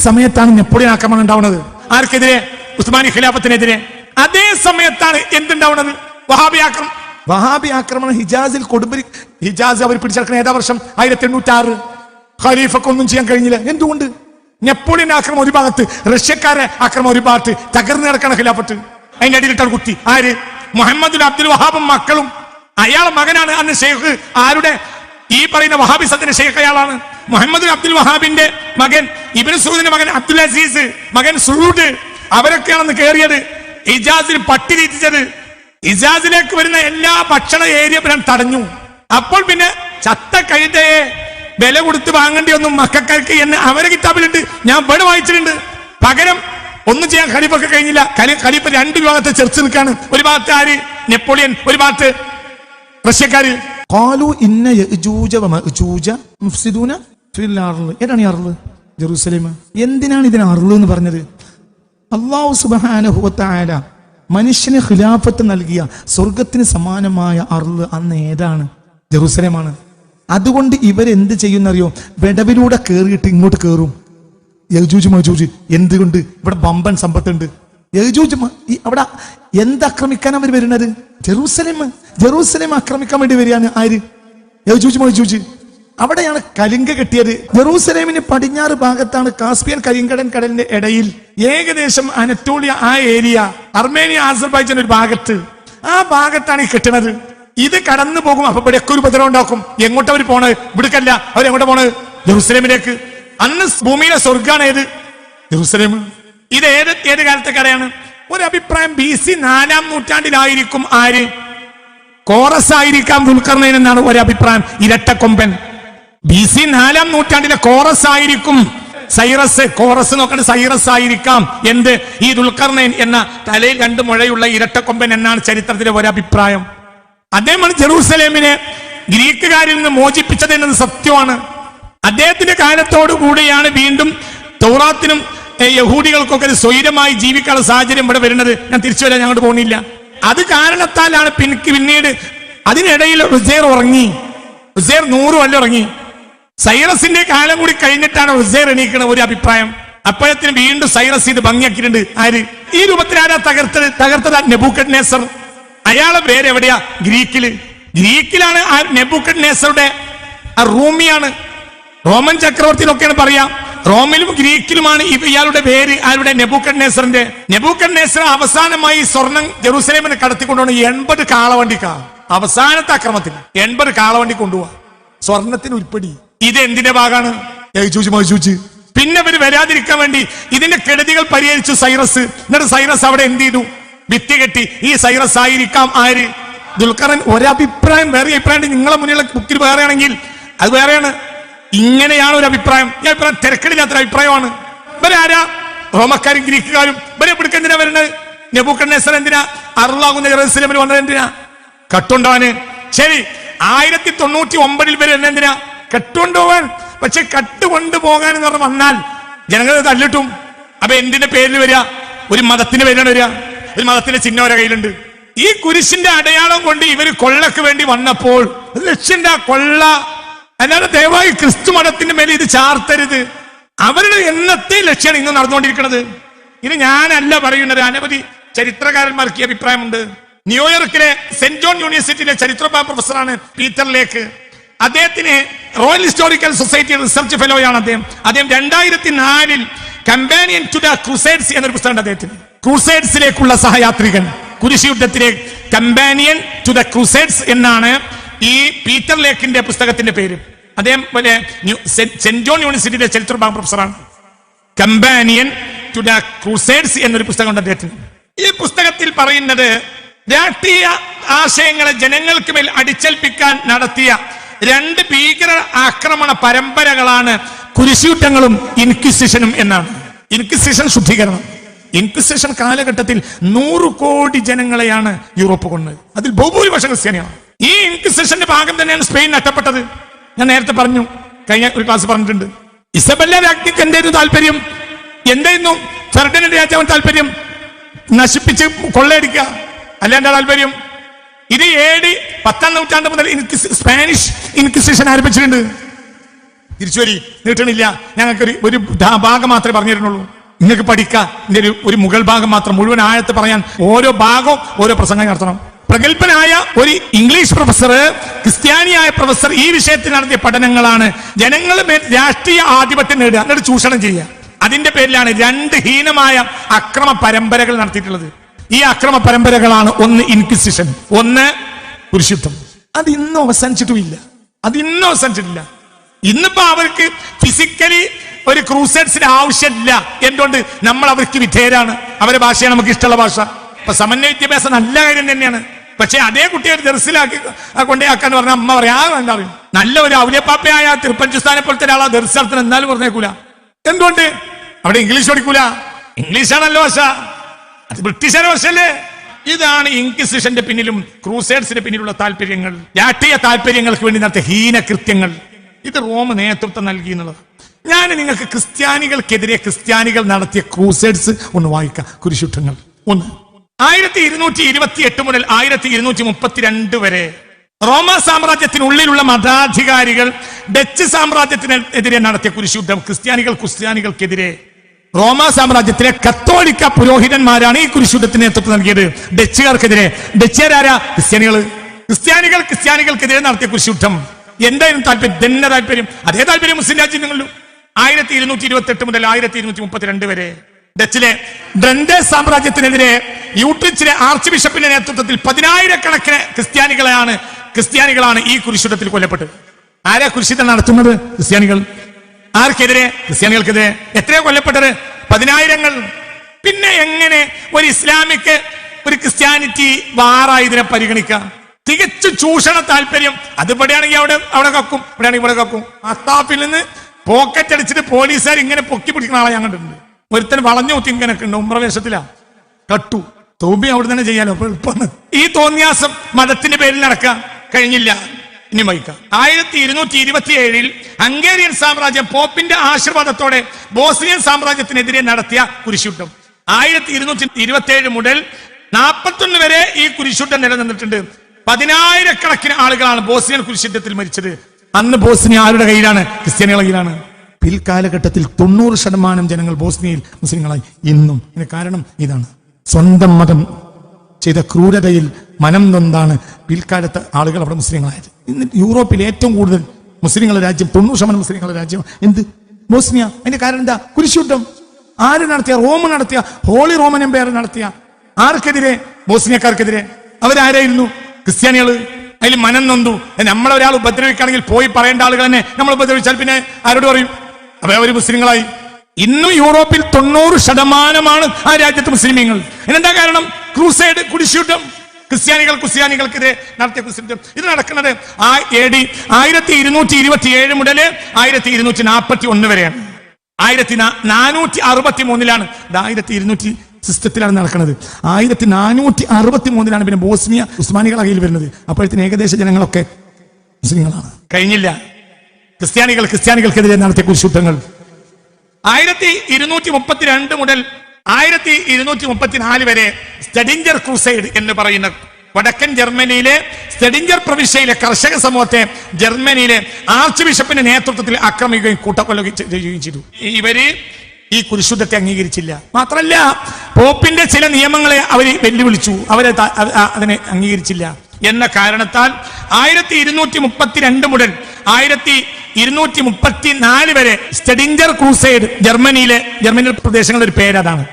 സമയത്താണ് നെപ്പോളിയൻ ആക്രമണം ഉണ്ടാവുന്നത്. ആർക്കെതിരെ? ഉസ്മാനി ഖിലാഫത്തിനെതിരെ. അതേ സമയത്താണ് എന്തുണ്ടാവുന്നത്? വഹാബി ആക്രമണം വഹാബി ആക്രമണം ഹിജാസിൽ കൊടുമ്പരി ഹിജാസ് അവർ പിടിച്ചെടുക്കുന്ന ഏതാ വർഷം? ആയിരത്തി എണ്ണൂറ്റി ആറ് ഖലീഫക്ക് ഒന്നും ചെയ്യാൻ കഴിഞ്ഞില്ല. എന്തുകൊണ്ട്? നെപ്പോളിയൻ ആക്രമണം ഒരു ഭാഗത്ത് റഷ്യക്കാരെ ആക്രമണം ഒരു ഭാഗത്ത് തകർന്നു കിടക്കണ ഖിലാഫത്ത്. അതിന്റെ അടിയിലിട്ടാണ് കുട്ടി. ആര്? മുഹമ്മദ് അബ്ദുൽ വഹാബും മക്കളും. അയാളെ മകനാണ് അന്ന് ഷെയ്ഖ്. ആരുടെ? ഈ പറയുന്ന വഹാബിസത്തിന്റെ ഷെയ്ഖ് അയാളാണ്. മുഹമ്മദ് അബ്ദുൽ വഹാബിന്റെ മകൻ ഇബിൻ സൂദിന്റെ മകൻ അബ്ദുൽ അസീസ് മകൻ സൂദ് അവരൊക്കെയാണെന്ന് കയറിയത് ഇജാസിൽ പട്ടി തീറ്റിച്ചത്. ഇജാസിലേക്ക് വരുന്ന എല്ലാ ഭക്ഷണ ഏരിയ തടഞ്ഞു. അപ്പോൾ പിന്നെ ചത്ത കഴുതയെ വില കൊടുത്ത് വാങ്ങേണ്ടി ഒന്നും മക്കൾക്ക് എന്ന് അവരെ കിതാബിലുണ്ട് ഞാൻ ഇവിടെ വായിച്ചിട്ടുണ്ട് പകരം ഒന്നും ചെയ്യാൻ ഖലീഫൊക്കെ കഴിഞ്ഞില്ല. ഖലീ- ഖലീഫ രണ്ട് വിഭാഗത്തെ ചെറുത്ത് നിൽക്കാണ്. ഒരു ഭാഗത്ത് ആര്? നെപ്പോളിയൻ. ഒരു ഭാഗത്ത് റഷ്യക്കാര്. ഇന്ന മുഫ്സിദൂന അർൾ ഏതാണ് ഈ ജെറൂസലേം. എന്തിനാണ് ഇതിന് അർൾ എന്ന് പറഞ്ഞത്? അള്ളാഹു സുബ്ഹാനഹു വതആല മനുഷ്യന് ഖിലാഫത്ത് നൽകിയ സ്വർഗത്തിന് സമാനമായ അർൾ അന്ന് ഏതാണ്? ജെറൂസലേമാണ്. അതുകൊണ്ട് ഇവരെന്ത് ചെയ്യുന്നറിയോ? വിടവിലൂടെ കയറിയിട്ട് ഇങ്ങോട്ട് കയറും യജൂജ് മജൂജ് എന്തുകൊണ്ട്? ഇവിടെ ബമ്പൻ സമ്പത്തുണ്ട്. യജൂജ് അവിടെ എന്ത് ആക്രമിക്കാൻ അവർ വരുന്നത്? ജെറൂസലേം. ജെറൂസലേം ആക്രമിക്കാൻ വേണ്ടി വരികയാണ് ആര്? യജൂജ് മജൂജ് അവിടെയാണ് കലിങ്ക കിട്ടിയത്. ജെറൂസലേമിന് പടിഞ്ഞാറ് ഭാഗത്താണ് കാസ്പിയൻ കരിങ്കടൻ കടലിന്റെ ഇടയിൽ ഏകദേശം അനറ്റോളിയ ആ ഏരിയ അർമേനിയ ആസർബൈജൻ ഒരു ഭാഗത്ത്. ആ ഭാഗത്താണ് ഈ ഇത് കടന്നു പോകും അപ്പൊ ഇവിടെയൊക്കെ ഒരു ഉപദ്രവം ഉണ്ടാക്കും. എങ്ങോട്ട് അവർ പോണത് ഇവിടേക്കല്ല. അവർ എങ്ങോട്ട് പോണത് ജെറൂസലേമിലേക്ക്. അന്ന് ഭൂമിയിലെ സ്വർഗാണ് ഏത്? ജെറൂസലേം. ഇത് ഏത് ഏത് കാലത്തെ കടയാണ്? ഒരു അഭിപ്രായം ബി സി നാലാം നൂറ്റാണ്ടിലായിരിക്കും ആര്? കോറസ് ആയിരിക്കാം ദുൽഖർണൈൻ എന്നാണ് ഒരു അഭിപ്രായം ഇരട്ടക്കൊമ്പൻ. ബി സി നാലാം നൂറ്റാണ്ടിലെ കോറസ് ആയിരിക്കും. സൈറസ് കോറസ് നോക്കേണ്ട സൈറസ് ആയിരിക്കാം. എന്ത്? ഈ ദുൽഖർണൻ എന്ന തലയിൽ രണ്ട് മുഴയുള്ള ഇരട്ടക്കൊമ്പൻ എന്നാണ് ചരിത്രത്തിലെ ഒരഭിപ്രായം അദ്ദേഹമാണ് ജെറൂസലേമിനെ ഗ്രീക്കുകാരിൽ നിന്ന് മോചിപ്പിച്ചത് എന്നത് സത്യമാണ്. അദ്ദേഹത്തിന്റെ കാലത്തോടു കൂടിയാണ് വീണ്ടും തൗറാത്തിനും യഹൂദികൾക്കൊക്കെ ഒരു സ്വൈരമായി ജീവിക്കാനുള്ള സാഹചര്യം ഇവിടെ വരുന്നത്. ഞാൻ തിരിച്ചു വരാൻ ഞങ്ങോട്ട് പോകുന്നില്ല. അത് കാരണത്താലാണ് പിന്നീട് അതിനിടയിൽ റുസേർ ഉറങ്ങി. റുസേർ നൂറ് കൊല്ലം ഉറങ്ങി. സൈറസിന്റെ കാലം കൂടി കഴിഞ്ഞിട്ടാണ് ഹുസൈർ എണീക്കുന്ന ഒരു അഭിപ്രായം. അപ്പോഴത്തിന് വീണ്ടും സൈറസ് ഇത് ഭംഗിയാക്കിയിട്ടുണ്ട്. ആര്? ഈ രൂപത്തിൽ ആരാ തകർത്തത് തകർത്തത്? നെബൂക്കഡ് നേസർ അയാളെ പേര് എവിടെയാ? ഗ്രീക്കിൽ. ഗ്രീക്കിലാണ് ആ നെബൂക്കഡ് നേസറുടെ ആ റൂമിയാണ്. റോമൻ ചക്രവർത്തിനൊക്കെയാണ് പറയാ. റോമിലും ഗ്രീക്കിലുമാണ് ഇയാളുടെ പേര് ആരുടെ? നെബൂക്കഡ് നേസറിന്റെ അവസാനമായി സ്വർണം ജെറൂസലേമിന് കടത്തിക്കൊണ്ടുവന്ന എൺപത് കാളവണ്ടിക്കാ. അവസാനത്തെ അക്രമത്തിൽ എൺപത് കാളവണ്ടി കൊണ്ടുപോവാ. സ്വർണത്തിന് ഉൾപ്പെടി. ഇത് എന്തിന്റെ ഭാഗമാണ് പിന്നെ ഇവർ വരാതിരിക്കാൻ വേണ്ടി ഇതിന്റെ കെടുതികൾ പരിഹരിച്ചു സൈറസ്. എന്നിട്ട് സൈറസ് അവിടെ എന്ത് ചെയ്തു? വിത്തി കെട്ടി. ഈ സൈറസ് ആയിരിക്കാം ആര്? ദുൽഖറൻ. ഒരഭിപ്രായം വേറെ അഭിപ്രായം. നിങ്ങളെ മുന്നിലുള്ള ബുക്കിൽ വേറെയാണെങ്കിൽ അത് വേറെയാണ്. ഇങ്ങനെയാണ് ഒരു അഭിപ്രായം. ഈ അഭിപ്രായം തിരക്കടില്ലാത്തൊരു അഭിപ്രായമാണ്. ഇവരാരാ? റോമക്കാരും ഗ്രീക്കുകാരും. ഇവരെ പിടിക്കാൻ എന്തിനാ വരുന്നത്? നെബൂക്കണ്ണേസർ എന്തിനാ? അറുളാകുന്ന ജെറൂസലേമിൽ വന്നത് എന്തിനാ? കട്ടുണ്ടാവാന്. ശരി. ആയിരത്തി തൊണ്ണൂറ്റി ഒമ്പതിൽ വരെ എന്നെ എന്തിനാ? കട്ടുകൊണ്ടുപോകാൻ പക്ഷെ കെട്ടുകൊണ്ട് പോകാൻ എന്ന് പറഞ്ഞ് വന്നാൽ ജനങ്ങൾ തല്ലിട്ടും അപ്പൊ എന്തിന്റെ പേരിൽ വരിക? ഒരു മതത്തിന്റെ പേരിലാണ് വരിക. ഒരു മതത്തിന്റെ ചിഹ്നം അവരുടെ കയ്യിലുണ്ട്. ഈ കുരിശിന്റെ അടയാളം കൊണ്ട് ഇവർ കൊള്ളക്ക് വേണ്ടി വന്നപ്പോൾ ലക്ഷ്യന്റെ കൊള്ള അല്ലാതെ ദയവായി ക്രിസ്തു മതത്തിന്റെ മേലെ ഇത് ചാർത്തരുത്. അവരുടെ എന്നത്തെ ലക്ഷ്യമാണ് ഇന്ന് നടന്നുകൊണ്ടിരിക്കുന്നത്. ഇത് ഞാനല്ല പറയുന്നത്. അനവധി ചരിത്രകാരന്മാർക്ക് അഭിപ്രായമുണ്ട്. ന്യൂയോർക്കിലെ സെന്റ് ജോൺ യൂണിവേഴ്സിറ്റിയിലെ ചരിത്ര പ്രൊഫസറാണ് പീറ്റർ ലേക്ക്. അദ്ദേഹത്തിന് റോയൽ ഹിസ്റ്റോറിക്കൽ സൊസൈറ്റി റിസർച്ച് ഫെലോയാണ് അദ്ദേഹം. അദ്ദേഹം രണ്ടായിരത്തി നാലിൽ കമ്പാനിയൻ ടു ദ ക്രൂസൈഡ്സ് എന്നൊരു പുസ്തകം അദ്ദേഹത്തിന്. ക്രൂസൈഡ്സിലേക്കുള്ള സഹയാത്രികൻ. കുരിശി യുദ്ധത്തിലെ കമ്പാനിയൻ ടു ദ ക്രൂസൈഡ്സ് എന്നാണ് ഈ പീറ്റർ ലേക്കിന്റെ പുസ്തകത്തിന്റെ പേര്. അദ്ദേഹം പോലെ സെന്റ് ജോൺ യൂണിവേഴ്സിറ്റിയിലെ ചരിത്ര വിഭാഗം പ്രൊഫസറാണ്. കമ്പാനിയൻ ടു ദ ക്രൂസൈഡ്സ് എന്നൊരു പുസ്തകമുണ്ട് അദ്ദേഹത്തിന്. ഈ പുസ്തകത്തിൽ പറയുന്നത് രാഷ്ട്രീയ ആശയങ്ങളെ ജനങ്ങൾക്ക് മേൽ അടിച്ചേൽപ്പിക്കാൻ നടത്തിയ രണ്ട് ഭീകര ആക്രമണ പരമ്പരകളാണ് കുരിശൂറ്റങ്ങളും ഇൻക്വിസിഷനും എന്നാണ്. ഇൻക്വിസിഷൻ ശുദ്ധീകരണം. ഇൻക്വിസിഷൻ കാലഘട്ടത്തിൽ നൂറ് കോടി ജനങ്ങളെയാണ് യൂറോപ്പ് കൊണ്ടത് അതിൽ ബഹുഭൂരിപക്ഷം ക്രിസ്ത്യാനിയാണ് ഈ ഇൻക്വിസിഷന്റെ ഭാഗം തന്നെയാണ് സ്പെയിൻ നഷ്ടപ്പെട്ടത്. ഞാൻ നേരത്തെ പറഞ്ഞു കഴിഞ്ഞ ഒരു ക്ലാസ് പറഞ്ഞിട്ടുണ്ട്. ഇസബല്ല രാജ്ഞിക്ക് എന്തായിരുന്നു താല്പര്യം? എന്തായിരുന്നു ഫെർഡിനന്റ് രാജാവിന് താല്പര്യം? നശിപ്പിച്ച് കൊള്ളയടിക്കുക. അല്ല എന്താ താല്പര്യം? ഇത് ഏഴ് പത്താം നൂറ്റാണ്ട് മുതൽ സ്പാനിഷ് ഇൻക്വിസിഷൻ ആരംഭിച്ചിട്ടുണ്ട്. തിരിച്ചു വരി നീട്ടണില്ല. ഞങ്ങൾക്ക് ഒരു ഭാഗം മാത്രമേ പറഞ്ഞിരുന്നുള്ളൂ നിങ്ങൾക്ക് പഠിക്കാം. ഒരു ഒരു മുഗൾ ഭാഗം മാത്രം മുഴുവൻ ആയത്ത് പറയാൻ ഓരോ ഭാഗവും ഓരോ പ്രസംഗം നടത്തണം. പ്രഗത്ഭനായ ഒരു ഇംഗ്ലീഷ് പ്രൊഫസർ ക്രിസ്ത്യാനിയായ പ്രൊഫസർ ഈ വിഷയത്തിൽ നടത്തിയ പഠനങ്ങളാണ് ജനങ്ങൾ രാഷ്ട്രീയ ആധിപത്യം നേടുക. എന്നിട്ട് ചൂഷണം ചെയ്യുക. അതിന്റെ പേരിലാണ് രണ്ട് ഹീനമായ അക്രമ പരമ്പരകൾ നടത്തിയിട്ടുള്ളത്. ഈ അക്രമ പരമ്പരകളാണ് ഒന്ന് ഇൻക്വിസിഷൻ ഒന്ന് പുരുഷത്വം. അത് ഇന്നും അവസാനിച്ചിട്ടുമില്ല. അത് ഇന്നും അവസാനിച്ചിട്ടില്ല. ഇന്നിപ്പോ അവർക്ക് ഫിസിക്കലി ഒരു ക്രൂസൈഡ്സിന് ആവശ്യമില്ല. എന്തുകൊണ്ട്? നമ്മൾ അവർക്ക് വിധേയരാണ്. അവരുടെ ഭാഷയാണ് നമുക്ക് ഇഷ്ടമുള്ള ഭാഷ. അപ്പൊ സമന്വയ വിദ്യാഭ്യാസം നല്ല കാര്യം തന്നെയാണ്. പക്ഷെ അതേ കുട്ടിയെ ഒരു ദർസിലാക്കി കൊണ്ടേയാക്കാന്ന് പറഞ്ഞ അമ്മ പറയാ പറയും നല്ല ഒരു ഔലിയപ്പാപ്പയായ തിരുപ്പഞ്ചുസ്ഥാനെ പോലത്തെ ഒരാളാ ദർശനത്തിന് എന്നാലും പറഞ്ഞേക്കൂല. എന്തുകൊണ്ട്? അവിടെ ഇംഗ്ലീഷ് പഠിക്കൂല. ഇംഗ്ലീഷാണല്ലോ ഭാഷ. ബ്രിട്ടീഷുകാരെ ഇതാണ് ഇൻക്വിസിഷന്റെ പിന്നിലും ക്രൂസേഡ്സിന്റെ പിന്നിലുള്ള താല്പര്യങ്ങൾ. രാഷ്ട്രീയ താല്പര്യങ്ങൾക്ക് വേണ്ടി നടത്തിയ ഹീനകൃത്യങ്ങൾ ഇത് റോം നേതൃത്വം നൽകി എന്നുള്ളത് ഞാൻ നിങ്ങൾക്ക് ക്രിസ്ത്യാനികൾക്കെതിരെ ക്രിസ്ത്യാനികൾ നടത്തിയ ക്രൂസേഡ്സ് ഒന്ന് വായിക്കാം. കുരിശുദ്ധങ്ങൾ. ഒന്ന്. ആയിരത്തി ഇരുന്നൂറ്റി ഇരുപത്തി എട്ട് മുതൽ ആയിരത്തി ഇരുന്നൂറ്റി മുപ്പത്തിരണ്ട് വരെ റോമ സാമ്രാജ്യത്തിനുള്ളിലുള്ള മതാധികാരികൾ ഡച്ച് സാമ്രാജ്യത്തിനെതിരെ നടത്തിയ കുരിശുദ്ധം ക്രിസ്ത്യാനികൾ ക്രിസ്ത്യാനികൾക്കെതിരെ റോമ സാമ്രാജ്യത്തിലെ കത്തോലിക്ക പുരോഹിതന്മാരാണ് ഈ കുരിശുദ്ധത്തിന് നേതൃത്വം നൽകിയത്. ഡച്ചുകാർക്കെതിരെ. ഡച്ചുകാരാരാ? ക്രിസ്ത്യാനികൾ ക്രിസ്ത്യാനികൾ ക്രിസ്ത്യാനികൾക്കെതിരെ നടത്തിയ കുരിശുദ്ധം. എന്തായാലും താല്പര്യം? തന്നെ താല്പര്യം. അതേ താല്പര്യം മുസ്ലിം രാജ്യങ്ങളിലും. ആയിരത്തി ഇരുന്നൂറ്റി ഇരുപത്തി എട്ട് മുതൽ ആയിരത്തി ഇരുന്നൂറ്റി മുപ്പത്തിരണ്ട് വരെ. ഡച്ചിലെ ബ്രണ്ടെ സാമ്രാജ്യത്തിനെതിരെ യൂട്രിച്ചിലെ ആർച്ച് ബിഷപ്പിന്റെ നേതൃത്വത്തിൽ പതിനായിരക്കണക്കിന് ക്രിസ്ത്യാനികളെയാണ് ക്രിസ്ത്യാനികളാണ് ഈ കുരിശുദ്ധത്തിൽ കൊല്ലപ്പെട്ടത്. ആരാ കുരിശുദ്ധം നടത്തുന്നത്? ക്രിസ്ത്യാനികൾ. ആർക്കെതിരെ? ക്രിസ്ത്യാനികൾക്കെതിരെ. എത്രയോ കൊല്ലപ്പെട്ടത്? പതിനായിരങ്ങൾ. പിന്നെ എങ്ങനെ ഒരു ഇസ്ലാമിക് ഒരു ക്രിസ്ത്യാനിറ്റി വാറായി ഇതിനെ പരിഗണിക്കാം? തികച്ചും ചൂഷണ താല്പര്യം. അത് ഇവിടെയാണെങ്കിൽ അവിടെ അവിടെ കക്കും. ഇവിടെയാണെങ്കിൽ ഇവിടെ കക്കും. അത്താപ്പിൽ നിന്ന് പോക്കറ്റ് അടിച്ചിട്ട് പോലീസുകാർ ഇങ്ങനെ പൊക്കി പിടിക്കുന്ന ആളെ ഞാൻ കണ്ടിട്ടുണ്ട്. ഒരുത്തൻ വളഞ്ഞു കുത്തി ഇങ്ങനെ ഉണ്ട് ഉമ്രവേശത്തിലാ കട്ടു. തോബി അവിടെ തന്നെ ചെയ്യാലോ? എളുപ്പമാണ് ഈ തോന്നിയാസം മതത്തിന്റെ പേരിൽ നടക്കാൻ കഴിഞ്ഞില്ല. ഇനി വഹിക്കാം ആയിരത്തി ഇരുന്നൂറ്റി ഇരുപത്തി ഏഴിൽ ഹംഗേറിയൻ സാമ്രാജ്യം പോപ്പിന്റെ ആശീർവാദത്തോടെ ബോസ്നിയൻ സാമ്രാജ്യത്തിനെതിരെ നടത്തിയ കുരിശുദ്ധം ആയിരത്തി ഇരുന്നൂറ്റി ഇരുപത്തി ഏഴ് മുതൽ നാൽപ്പത്തൊന്ന് വരെ ഈ കുരിശുദ്ധം നിലനിന്നിട്ടുണ്ട്. പതിനായിരക്കണക്കിന് ആളുകളാണ് ബോസ്നിയൻ കുരിശുദ്ധത്തിൽ മരിച്ചത്. അന്ന് ബോസ്നിയ ആരുടെ കയ്യിലാണ്? ക്രിസ്ത്യാനികളുടെ കയ്യിലാണ്. പിൽക്കാലഘട്ടത്തിൽ തൊണ്ണൂറ് ശതമാനം ജനങ്ങൾ ബോസ്നിയയിൽ മുസ്ലിങ്ങളായി. ഇന്നും ഇതിന് കാരണം ഇതാണ്. സ്വന്തം മതം ചെയ്ത ക്രൂരതയിൽ മനം നൊന്താണ് പിൽക്കാലത്ത് ആളുകൾ അവിടെ മുസ്ലിങ്ങളായത്. ഇന്ന് യൂറോപ്പിൽ ഏറ്റവും കൂടുതൽ മുസ്ലിങ്ങളുടെ രാജ്യം തൊണ്ണൂറ് ശതമാനം മുസ്ലിങ്ങളുടെ രാജ്യം എന്ത്? ബോസ്നിയ. അതിന്റെ കാരണം എന്താ? കുരിശുദ്ധം ആര് നടത്തിയ? റോം നടത്തിയ. ഹോളി റോമൻ എംപയർ നടത്തിയ. ആർക്കെതിരെ? ബോസ്നിയക്കാർക്കെതിരെ. അവരാരായിരുന്നു? ക്രിസ്ത്യാനികൾ അതിൽ മനം നൊന്തു. നമ്മളെ ഒരാൾ ഉപദ്രവിക്കുകയാണെങ്കിൽ പോയി പറയേണ്ട ആളുകൾ തന്നെ നമ്മൾ ഉപദ്രവിച്ചാൽ പിന്നെ ആരോട് പറയും? അപ്പൊ അവർ മുസ്ലിങ്ങളായി. ഇന്നും യൂറോപ്പിൽ തൊണ്ണൂറ് ശതമാനമാണ് ആ രാജ്യത്ത് മുസ്ലിമീങ്ങൾ. ഇതിനെന്താ കാരണം? ക്രൂസൈഡ് കുടിശൂട്ടം ക്രിസ്ത്യാനികൾ ക്രിസ്ത്യാനികൾക്കെതിരെ നടത്തിയ ക്രിസ്ത്യം ഇത് നടക്കുന്നത് ആ എ ഡി ആയിരത്തി ഇരുന്നൂറ്റി ഇരുപത്തി ഏഴ് മുതൽ ആയിരത്തി ഇരുന്നൂറ്റി നാൽപ്പത്തി ഒന്ന് വരെയാണ്. ആയിരത്തി നാനൂറ്റി അറുപത്തി മൂന്നിലാണ് ആയിരത്തി ഇരുന്നൂറ്റി സിസ്റ്റത്തിലാണ് നടക്കുന്നത്. ആയിരത്തി നാനൂറ്റി അറുപത്തി മൂന്നിലാണ് പിന്നെ ബോസ്നിയ ഉസ്മാനികൾ കയ്യിൽ വരുന്നത്. അപ്പോഴത്തേന് ഏകദേശ ജനങ്ങളൊക്കെ മുസ്ലിങ്ങളാണ്. കഴിഞ്ഞില്ല. ക്രിസ്ത്യാനികൾ ക്രിസ്ത്യാനികൾക്കെതിരെ നടത്തിയ കുരിശുദ്ധങ്ങൾ ആയിരത്തി ഇരുന്നൂറ്റി മുപ്പത്തിരണ്ട് മുതൽ ആയിരത്തി ഇരുന്നൂറ്റി മുപ്പത്തിനാല് വരെ സ്റ്റഡിഞ്ചർ ക്രൂസൈഡ് എന്ന് പറയുന്ന വടക്കൻ ജർമ്മനിയിലെ സ്റ്റഡിഞ്ചർ പ്രവിശ്യയിലെ കർഷക സമൂഹത്തെ ജർമ്മനിയിലെ ആർച്ച് ബിഷപ്പിന്റെ നേതൃത്വത്തിൽ ആക്രമിക്കുകയും കൂട്ടക്കൊല്ലുകയും ചെയ്യുകയും ചെയ്തു. ഇവർ ഈ കുരിശുദ്ധത്തെ അംഗീകരിച്ചില്ല. മാത്രമല്ല പോപ്പിന്റെ ചില നിയമങ്ങളെ അവർ വെല്ലുവിളിച്ചു. അവരെ അതിനെ അംഗീകരിച്ചില്ല. എന്ന കാരണത്താൽ ആയിരത്തി ഇരുന്നൂറ്റി മുപ്പത്തിരണ്ട് മുതൽ ആയിരത്തി ഇരുന്നൂറ്റി മുപ്പത്തി നാല് വരെ സ്റ്റഡിഞ്ചർ ക്രൂസൈഡ് ജർമ്മനിയിലെ ജർമ്മനിയിലെ പ്രദേശങ്ങളുടെ ഒരു പേര് അതാണ്.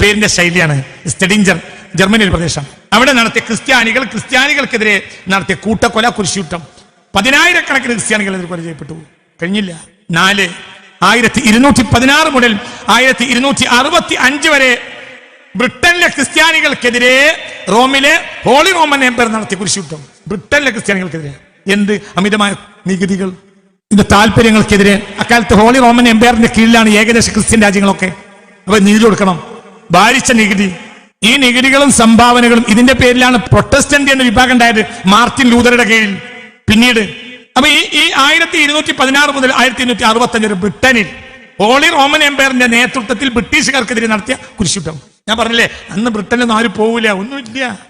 പേരിന്റെ ശൈലിയാണ് സ്റ്റഡിഞ്ചർ ജർമ്മനിയിലെ പ്രദേശം. അവിടെ നടത്തിയ ക്രിസ്ത്യാനികൾ ക്രിസ്ത്യാനികൾക്കെതിരെ നടത്തിയ കൂട്ടക്കൊല കുരിശൂട്ടം പതിനായിരക്കണക്കിന് ക്രിസ്ത്യാനികൾ എതിരെ കൊല ചെയ്യപ്പെട്ടു. കഴിഞ്ഞില്ല. നാല് ആയിരത്തി ഇരുന്നൂറ്റി പതിനാറ് മുതൽ ആയിരത്തി ഇരുന്നൂറ്റി അറുപത്തി അഞ്ച് വരെ ബ്രിട്ടനിലെ ക്രിസ്ത്യാനികൾക്കെതിരെ റോമിലെ ഹോളി റോമൻ എംപയർ നടത്തിയ കുരിശൂട്ടം ബ്രിട്ടനിലെ ക്രിസ്ത്യാനികൾക്കെതിരെ. എന്ത്? അമിതമായ നികുതികൾ. ഇതിന്റെ താല്പര്യങ്ങൾക്കെതിരെ അക്കാലത്ത് ഹോളി റോമൻ എംപയറിന്റെ കീഴിലാണ് ഏകദേശ ക്രിസ്ത്യൻ രാജ്യങ്ങളൊക്കെ. അപ്പൊ നികുതി കൊടുക്കണം. ഭാരിച്ച നികുതി. ഈ നികുതികളും സംഭാവനകളും ഇതിന്റെ പേരിലാണ് പ്രൊട്ടസ്റ്റന്റ് എന്ന വിഭാഗം ഉണ്ടായത് മാർട്ടിൻ ലൂതറുടെ കീഴിൽ. പിന്നീട് അപ്പൊ ഈ ഈ ആയിരത്തി ഇരുന്നൂറ്റി പതിനാറ് മുതൽ ആയിരത്തി ഇരുന്നൂറ്റി അറുപത്തി അഞ്ച് ബ്രിട്ടനിൽ ഹോളി റോമൻ എംപയറിന്റെ നേതൃത്വത്തിൽ ബ്രിട്ടീഷുകാർക്കെതിരെ നടത്തിയ കുരിശുദ്ധം ഞാൻ പറഞ്ഞില്ലേ അന്ന് ബ്രിട്ടനിൽ നിന്ന് ആരും പോവില്ല ഒന്നുമില്ല.